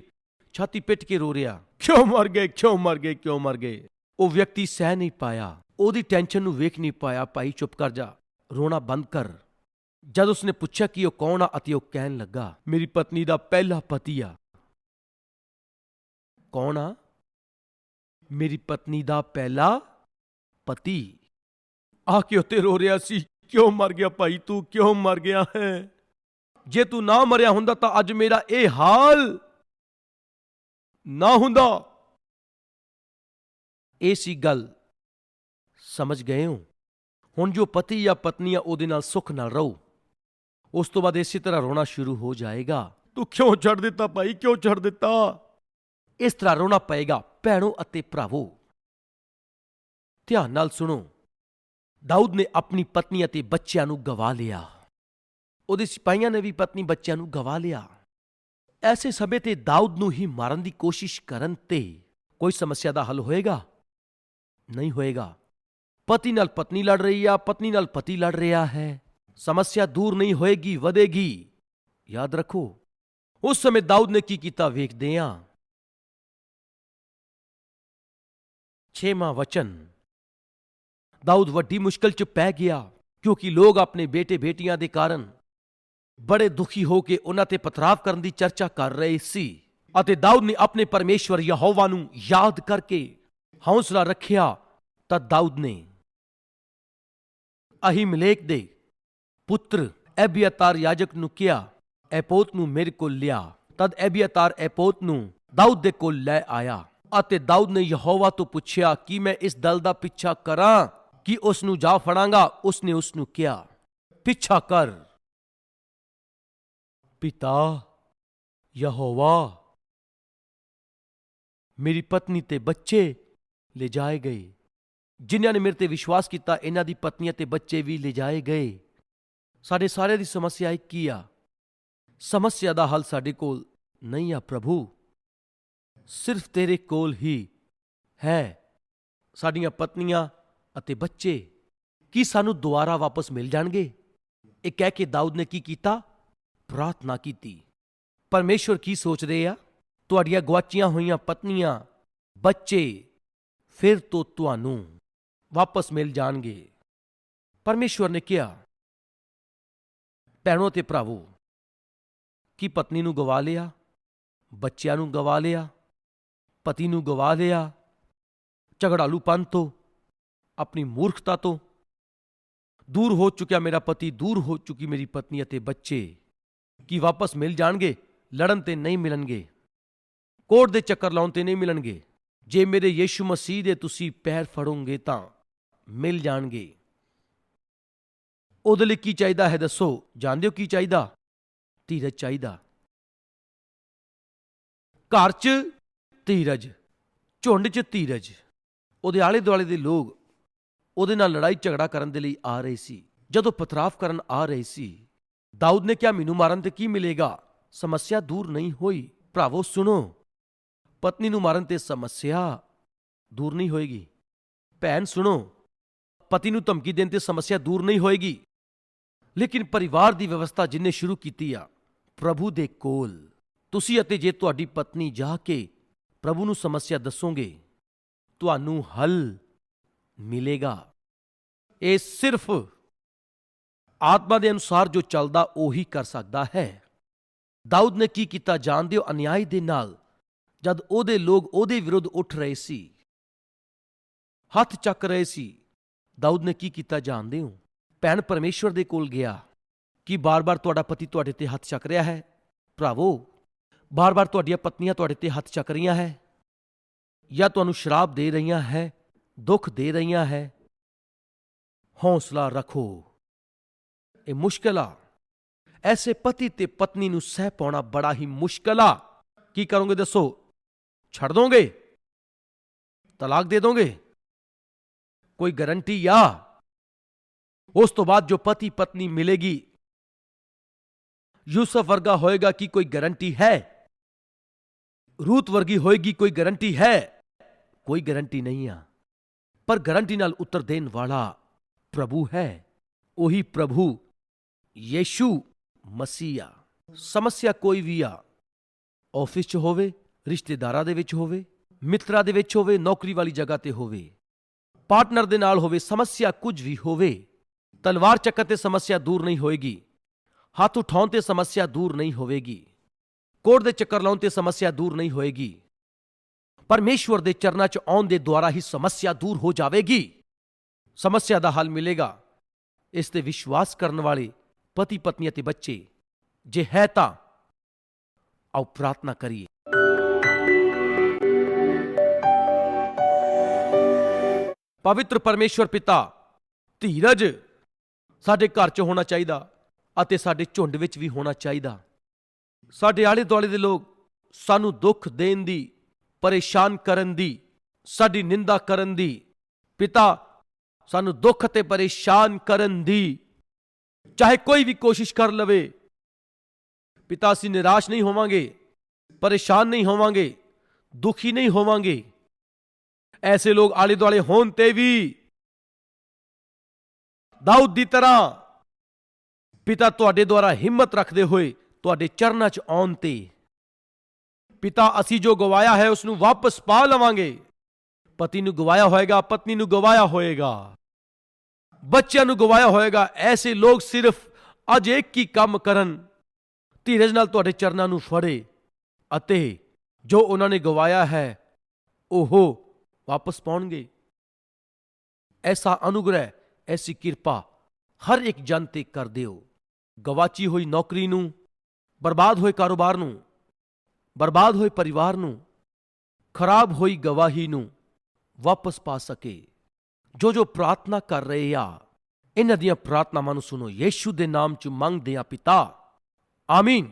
ਛਾਤੀ ਪਿੱਟ ਕੇ ਰੋ ਰਿਹਾ, ਕਿਉਂ ਮਰ ਗਏ, ਕਿਉਂ ਮਰ ਗਏ, ਕਿਉਂ ਮਰ ਗਏ? ਉਹ ਵਿਅਕਤੀ ਸਹਿ ਨਹੀਂ ਪਾਇਆ, ਉਹਦੀ ਟੈਨਸ਼ਨ ਨੂੰ ਵੇਖ ਨਹੀਂ ਪਾਇਆ, ਭਾਈ ਚੁੱਪ ਕਰ ਜਾ, ਰੋਣਾ ਬੰਦ ਕਰ। ਜਦ ਉਸਨੇ ਪੁੱਛਿਆ ਕਿ ਉਹ ਕੌਣ ਆ ਅਤੇ ਉਹ ਕਹਿਣ ਲੱਗਾ, ਮੇਰੀ ਪਤਨੀ ਦਾ ਪਹਿਲਾ ਪਤੀ ਆ। ਕੌਣ ਆ? ਮੇਰੀ ਪਤਨੀ ਦਾ ਪਹਿਲਾ ਪਤੀ। ਆ ਕੇ ਉੱਤੇ ਰੋ ਰਿਹਾ ਸੀ? ਕਿਉਂ ਮਰ ਗਿਆ ਭਾਈ ਤੂੰ? ਕਿਉਂ ਮਰ ਗਿਆ ਹੈ? ਜੇ ਤੂੰ ਨਾ ਮਰਿਆ ਹੁੰਦਾ ਤਾਂ ਅੱਜ ਮੇਰਾ ਇਹ ਹਾਲ ਨਾ ਹੁੰਦਾ। ਇਹ ਸੀ ਗੱਲ। ਸਮਝ ਗਏ ਹੋ? ਹੁਣ ਜੋ ਪਤੀ ਜਾਂ ਪਤਨੀ ਆ ਉਹਦੇ ਨਾਲ ਸੁੱਖ ਨਾਲ ਰਹੋ, ਉਸ ਤੋਂ ਬਾਅਦ ਇਸੇ ਤਰ੍ਹਾਂ ਰੋਣਾ ਸ਼ੁਰੂ ਹੋ ਜਾਏਗਾ। ਤੂੰ ਕਿਉਂ ਛੱਡ ਦਿੱਤਾ ਭਾਈ? ਕਿਉਂ ਛੱਡ ਦਿੱਤਾ? ਇਸ ਤਰ੍ਹਾਂ ਰੋਣਾ ਪਏਗਾ, ਭੈਣੋ ਅਤੇ ਭਰਾਵੋ। ਧਿਆਨ ਨਾਲ ਸੁਣੋ। ਦਾਊਦ ਨੇ ਆਪਣੀ ਪਤਨੀ ਅਤੇ ਬੱਚਿਆਂ ਨੂੰ ਗਵਾ ਲਿਆ। ਉਹਦੇ ਸਿਪਾਹੀਆਂ ਨੇ ਵੀ ਪਤਨੀ ਬੱਚਿਆਂ ਨੂੰ ਗਵਾ ਲਿਆ। ਐਸੇ ਸਮੇਂ ਤੇ ਦਾਊਦ ਨੂੰ ਹੀ ਮਾਰਨ ਦੀ ਕੋਸ਼ਿਸ਼ ਕਰਨ ਤੇ ਕੋਈ ਸਮੱਸਿਆ ਦਾ ਹੱਲ ਹੋਏਗਾ? ਨਹੀਂ ਹੋਏਗਾ। ਪਤੀ ਨਾਲ ਪਤਨੀ ਲੜ ਰਹੀ ਆ, ਪਤਨੀ ਨਾਲ ਪਤੀ ਲੜ ਰਿਹਾ ਹੈ। ਸਮੱਸਿਆ ਦੂਰ ਨਹੀਂ ਹੋਏਗੀ, ਵਧੇਗੀ। ਯਾਦ ਰੱਖੋ, ਉਸ ਸਮੇਂ ਦਾਊਦ ਨੇ ਕੀ ਕੀਤਾ ਵੇਖਦੇ ਹਾਂ ਛੇਵਾਂ ਵਚਨ। ਦਾਊਦ ਵੱਡੀ ਮੁਸ਼ਕਲ 'ਚ ਪੈ ਗਿਆ ਕਿਉਂਕਿ ਲੋਕ ਆਪਣੇ ਬੇਟੇ ਬੇਟੀਆਂ ਦੇ ਕਾਰਨ ਬੜੇ ਦੁਖੀ ਹੋ ਕੇ ਉਹਨਾਂ ਤੇ ਪਥਰਾਵ ਕਰਨ ਦੀ ਚਰਚਾ ਕਰ ਰਹੇ ਸੀ ਅਤੇ ਦਾਊਦ ਨੇ ਆਪਣੇ ਪਰਮੇਸ਼ਵਰ ਯਹੋਵਾ ਨੂੰ ਯਾਦ ਕਰਕੇ ਹੌਸਲਾ ਰੱਖਿਆ ਤਾਂ ਦਾਊਦ ਨੇ ਅਹੀਮਲੇਕ ਦੇ ਪੁੱਤਰ ਐਬੀਅਤਾਰ ਯਾਜਕ ਨੂੰ ਕਿਹਾ ਐਪੋਤ ਨੂੰ ਮੇਰੇ ਕੋਲ ਲਿਆ। ਤਦ ਐਬੀਅਤਾਰ ਐਪੋਤ ਨੂੰ ਦਾਊਦ ਦੇ ਕੋਲ ਲੈ ਆਇਆ ਅਤੇ ਦਾਊਦ ਨੇ ਯਹੋਵਾ ਤੋਂ ਪੁੱਛਿਆ, ਕਿ ਮੈਂ ਇਸ ਦਲ ਦਾ ਪਿੱਛਾ ਕਰਾਂ? ਕਿ ਉਸ ਨੂੰ ਜਾ ਫੜਾਂਗਾ ਉਸ ਨੇ ਉਸ ਨੂੰ ਕਿਹਾ, ਪਿੱਛਾ ਕਰ। ਪਿਤਾ, ਯਹੋਵਾ, ਮੇਰੀ ਪਤਨੀ ਤੇ ਬੱਚੇ ਲੈ ਜਾਏ ਗਏ। ਜਿਨ੍ਹਾਂ ਨੇ ਮੇਰੇ ਤੇ ਵਿਸ਼ਵਾਸ ਕੀਤਾ ਇਹਨਾਂ ਦੀ ਪਤਨੀਆਂ ਤੇ ਬੱਚੇ ਵੀ ਲੈ ਜਾਏ ਗਏ। ਸਾਡੇ ਸਾਰਿਆਂ ਦੀ ਸਮੱਸਿਆ ਇੱਕ ਕੀ ਆ। ਸਮੱਸਿਆ ਦਾ ਹੱਲ ਸਾਡੇ ਕੋਲ ਨਹੀਂ ਆ ਪ੍ਰਭੂ। ਸਿਰਫ ਤੇਰੇ ਕੋਲ ਹੀ ਹੈ। ਸਾਡੀਆਂ ਪਤਨੀਆਂ ਅਤੇ ਬੱਚੇ, ਕੀ ਸਾਨੂੰ ਦੁਬਾਰਾ ਵਾਪਸ ਮਿਲ ਜਾਣਗੇ? ਇਹ ਕਹਿ ਕੇ ਦਾਊਦ ਨੇ ਕੀ ਕੀਤਾ? ਪ੍ਰਾਰਥਨਾ ਕੀਤੀ। ਪਰਮੇਸ਼ਵਰ ਕੀ ਸੋਚਦੇ ਆ? ਤੁਹਾਡੀਆਂ ਗਵਾਚੀਆਂ ਹੋਈਆਂ ਪਤਨੀਆਂ, ਬੱਚੇ, ਫਿਰ ਤੋਂ ਤੁਹਾਨੂੰ ਵਾਪਸ ਮਿਲ ਜਾਣਗੇ। ਪਰਮੇਸ਼ਵਰ ਨੇ ਕਿਹਾ, ਭੈਣੋ ਤੇ ਭਰਾਵੋ, ਕੀ ਪਤਨੀ ਨੂੰ ਗਵਾ ਲਿਆ? ਬੱਚਿਆਂ ਨੂੰ ਗਵਾ ਲਿਆ? ਪਤੀ ਨੂੰ ਗਵਾ ਲਿਆ? ਝਗੜਾਲੂਪਨ ਤੋਂ ਆਪਣੀ ਮੂਰਖਤਾ ਤੋਂ ਦੂਰ ਹੋ ਚੁੱਕਿਆ ਮੇਰਾ ਪਤੀ, ਦੂਰ ਹੋ ਚੁੱਕੀ ਮੇਰੀ ਪਤਨੀ ਅਤੇ ਬੱਚੇ ਕੀ ਵਾਪਸ ਮਿਲ ਜਾਣਗੇ? ਲੜਨ ਤੇ ਨਹੀਂ ਮਿਲਣਗੇ। ਕੋਰਟ ਦੇ ਚੱਕਰ ਲਾਉਣ ਤੇ ਨਹੀਂ ਮਿਲਣਗੇ। ਜੇ ਮੇਰੇ ਯੀਸ਼ੂ ਮਸੀਹ ਦੇ ਤੁਸੀਂ ਪੈਰ ਫੜੋਗੇ ਤਾਂ ਮਿਲ ਜਾਣਗੇ। ਉਹਦੇ ਲਈ ਕੀ ਚਾਹੀਦਾ ਹੈ ਦੱਸੋ? ਜਾਣਦੇ ਹੋ ਕੀ ਚਾਹੀਦਾ? ਧੀਰਜ ਚਾਹੀਦਾ। ਘਰ 'ਚ ਧੀਰਜ, ਝੁੰਡ 'ਚ ਧੀਰਜ। ਉਹਦੇ ਆਲੇ ਦੁਆਲੇ ਦੇ ਲੋਕ ਉਹਦੇ ਨਾਲ ਲੜਾਈ ਝਗੜਾ ਕਰਨ ਦੇ ਲਈ ਆ ਰਹੇ ਸੀ। ਜਦੋਂ ਪਥਰਾਵ ਕਰਨ ਆ ਰਹੇ ਸੀ, ਦਾਊਦ ਨੇ ਕਿਹਾ, ਮੈਨੂੰ ਮਾਰਨ ਤੇ ਕੀ ਮਿਲੇਗਾ? ਸਮੱਸਿਆ ਦੂਰ ਨਹੀਂ ਹੋਈ। ਭਰਾਵੋ, ਸੁਣੋ। ਪਤਨੀ ਨੂੰ ਮਾਰਨ ਤੇ ਸਮੱਸਿਆ ਦੂਰ ਨਹੀਂ ਹੋਏਗੀ। ਭੈਣ, ਸੁਣੋ। ਪਤੀ ਨੂੰ ਧਮਕੀ ਦੇਣ ਤੇ ਸਮੱਸਿਆ ਦੂਰ ਨਹੀਂ ਹੋਏਗੀ। ਲੇਕਿਨ ਪਰਿਵਾਰ ਦੀ ਵਿਵਸਥਾ ਜਿੰਨੇ ਸ਼ੁਰੂ ਕੀਤੀ ਆ, ਪ੍ਰਭੂ ਦੇ ਕੋਲ। ਤੁਸੀਂ ਅਤੇ ਜੇ ਤੁਹਾਡੀ ਪਤਨੀ ਜਾ ਕੇ ਪ੍ਰਭੂ ਨੂੰ ਸਮੱਸਿਆ ਦੱਸੋਗੇ, ਤੁਹਾਨੂੰ ਹੱਲ ਮਿਲੇਗਾ। ਇਹ ਸਿਰਫ ਆਤਮਾ ਦੇ ਅਨੁਸਾਰ ਜੋ ਚੱਲਦਾ ਉਹੀ ਕਰ ਸਕਦਾ ਹੈ। ਦਾਊਦ ਨੇ ਕੀ ਕੀਤਾ ਜਾਣਦੇ ਹੋ? ਅਨਿਆਈ ਦੇ ਨਾਲ, ਜਦ ਉਹਦੇ ਲੋਕ ਉਹਦੇ ਵਿਰੁੱਧ ਉੱਠ ਰਹੇ ਸੀ, ਹੱਥ ਚੱਕ ਰਹੇ ਸੀ, ਦਾਊਦ ਨੇ ਕੀ ਕੀਤਾ ਜਾਣਦੇ ਹੋ? ਭੈਣ ਪਰਮੇਸ਼ਵਰ ਦੇ ਕੋਲ ਗਿਆ। ਕਿ ਬਾਰ-ਬਾਰ ਤੁਹਾਡਾ ਪਤੀ ਤੁਹਾਡੇ ਤੇ ਹੱਥ ਚੱਕ ਰਿਹਾ ਹੈ? ਭਰਾਵੋ, ਬਾਰ-ਬਾਰ ਤੁਹਾਡੀਆਂ ਪਤਨੀਆਂ ਤੁਹਾਡੇ ਤੇ ਹੱਥ ਚੱਕ ਰਹੀਆਂ ਹੈ? ਜਾਂ ਤੁਹਾਨੂੰ ਸ਼ਰਾਬ ਦੇ ਰਹੀਆਂ ਹੈ? ਦੁੱਖ ਦੇ ਰਹੀਆਂ ਹੈ। ਹੌਸਲਾ ਰੱਖੋ। ਇਹ ਮੁਸ਼ਕਲ ਆ। ਐਸੇ ਪਤੀ ਤੇ ਪਤਨੀ ਨੂੰ ਸਹਿ ਪਾਉਣਾ ਬੜਾ ਹੀ ਮੁਸ਼ਕਲ ਆ। ਕੀ ਕਰੋਗੇ ਦੱਸੋ? ਛੱਡ ਦੋਗੇ? ਤਲਾਕ ਦੇ ਦੋਗੇ? ਕੋਈ ਗਾਰੰਟੀ ਆ? ਉਸ ਤੋਂ ਬਾਅਦ ਜੋ ਪਤੀ ਪਤਨੀ ਮਿਲੇਗੀ, ਯੂਸਫ ਵਰਗਾ ਹੋਏਗਾ ਕਿ ਕੋਈ ਗਾਰੰਟੀ ਹੈ? ਰੂਤ ਵਰਗੀ ਹੋਏਗੀ ਕੋਈ ਗਾਰੰਟੀ ਹੈ? ਕੋਈ ਗਾਰੰਟੀ ਨਹੀਂ ਆ। ਪਰ ਗਰੰਟੀ ਨਾਲ ਉੱਤਰ ਦੇਣ ਵਾਲਾ ਪ੍ਰਭੂ ਹੈ। ਉਹੀ ਪ੍ਰਭੂ ਯੀਸ਼ੂ ਮਸੀਹ। ਆ ਸਮੱਸਿਆ ਕੋਈ ਵੀ ਆ, ਆਫਿਸ 'ਚ ਹੋਵੇ, ਰਿਸ਼ਤੇਦਾਰਾਂ ਦੇ ਵਿੱਚ ਹੋਵੇ, ਮਿੱਤਰਾਂ ਦੇ ਵਿੱਚ ਹੋਵੇ, ਨੌਕਰੀ ਵਾਲੀ ਜਗ੍ਹਾ ਤੇ ਹੋਵੇ, ਪਾਰਟਨਰ ਦੇ ਨਾਲ ਹੋਵੇ, ਸਮੱਸਿਆ ਕੁਝ ਵੀ ਹੋਵੇ, ਤਲਵਾਰ ਚੱਕਰ ਤੇ ਸਮੱਸਿਆ ਦੂਰ ਨਹੀਂ ਹੋਏਗੀ, ਹੱਥ ਉਠਾਉਣ ਤੇ ਸਮੱਸਿਆ ਦੂਰ ਨਹੀਂ ਹੋਵੇਗੀ ਕੋਰਟ ਦੇ ਚੱਕਰ ਲਾਉਣ ਤੇ ਸਮੱਸਿਆ ਦੂਰ ਨਹੀਂ ਹੋਏਗੀ। ਪਰਮੇਸ਼ਵਰ ਦੇ ਚਰਨਾਂ 'ਚ ਆਉਣ ਦੇ ਦੁਆਰਾ ਹੀ ਸਮੱਸਿਆ ਦੂਰ ਹੋ ਜਾਵੇਗੀ। ਸਮੱਸਿਆ ਦਾ ਹੱਲ ਮਿਲੇਗਾ ਇਸ ਤੇ ਵਿਸ਼ਵਾਸ ਕਰਨ ਵਾਲੇ ਪਤੀ ਪਤਨੀ ਅਤੇ ਬੱਚੇ, ਜੇ ਹੈ ਤਾਂ ਆਓ ਪ੍ਰਾਰਥਨਾ ਕਰੀਏ। ਪਵਿੱਤਰ ਪਰਮੇਸ਼ਵਰ ਪਿਤਾ, ਧੀਰਜ ਸਾਡੇ ਘਰ 'ਚ ਹੋਣਾ ਚਾਹੀਦਾ ਅਤੇ ਸਾਡੇ ਝੁੰਡ ਵਿੱਚ ਵੀ ਹੋਣਾ ਚਾਹੀਦਾ। ਸਾਡੇ ਆਲੇ ਦੁਆਲੇ ਦੇ ਲੋਕ ਸਾਨੂੰ ਦੁੱਖ ਦੇਣ ਦੀ ਪਰੇਸ਼ਾਨ ਕਰਨ ਦੀ, ਸਾਡੀ ਨਿੰਦਾ ਕਰਨ ਦੀ, ਪਿਤਾ ਸਾਨੂੰ ਦੁੱਖ ਤੇ ਪਰੇਸ਼ਾਨ ਕਰਨ ਦੀ, ਚਾਹੇ ਕੋਈ ਵੀ ਕੋਸ਼ਿਸ਼ ਕਰ ਲਵੇ। ਪਿਤਾ, ਅਸੀਂ ਨਿਰਾਸ਼ ਨਹੀਂ ਹੋਵਾਂਗੇ, ਪਰੇਸ਼ਾਨ ਨਹੀਂ ਹੋਵਾਂਗੇ, ਦੁਖੀ ਨਹੀਂ ਹੋਵਾਂਗੇ। ਐਸੇ ਲੋਕ ਆਲੇ ਦੁਆਲੇ ਹੋਣ ਤੇ ਵੀ ਦਾਊਦ ਦੀ ਤਰ੍ਹਾਂ ਪਿਤਾ ਤੁਹਾਡੇ ਦੁਆਰਾ ਹਿੰਮਤ ਰੱਖਦੇ ਹੋਏ ਤੁਹਾਡੇ ਚਰਨਾਂ 'ਚ ਆਉਣ ਤੇ ਪਿਤਾ, ਅਸੀਂ ਜੋ ਗਵਾਇਆ ਹੈ ਉਸ ਨੂੰ ਵਾਪਸ ਪਾ ਲਵਾਂਗੇ। ਪਤੀ ਨੂੰ ਗਵਾਇਆ ਹੋਏਗਾ, ਪਤਨੀ ਨੂੰ ਗਵਾਇਆ ਹੋਏਗਾ। ਬੱਚਿਆਂ ਨੂੰ ਗਵਾਇਆ ਹੋਏਗਾ, ਐਸੇ ਲੋਕ ਸਿਰਫ ਅੱਜ ਇੱਕ ਹੀ ਕੰਮ ਕਰਨ। ਧੀਰਜ ਨਾਲ ਤੁਹਾਡੇ ਚਰਨਾਂ ਨੂੰ ਫੜੇ ਅਤੇ ਜੋ ਉਹਨਾਂ ਨੇ ਗਵਾਇਆ ਹੈ, ਉਹ ਵਾਪਸ ਪਾਉਣਗੇ। ਐਸਾ ਅਨੁਗ੍ਰਹਿ, ਐਸੀ ਕਿਰਪਾ ਹਰ ਇੱਕ ਜਨ ਤੇ ਕਰ ਦਿਓ। ਗਵਾਚੀ ਹੋਈ ਨੌਕਰੀ ਨੂੰ, ਬਰਬਾਦ ਹੋਏ ਕਾਰੋਬਾਰ ਨੂੰ ਬਰਬਾਦ ਹੋਏ ਪਰਿਵਾਰ ਨੂੰ, ਖਰਾਬ ਹੋਈ ਗਵਾਹੀ ਨੂੰ ਵਾਪਸ ਪਾ ਸਕੇ। ਜੋ ਜੋ ਪ੍ਰਾਰਥਨਾ ਕਰ ਰਹੇ ਆ, ਇਹਨਾਂ ਦੀਆਂ ਪ੍ਰਾਰਥਨਾਵਾਂ ਨੂੰ ਸੁਣੋ। ਯੀਸ਼ੂ ਦੇ ਨਾਮ ਚ ਮੰਗਦੇ ਆ ਪਿਤਾ। ਆਮੀਨ।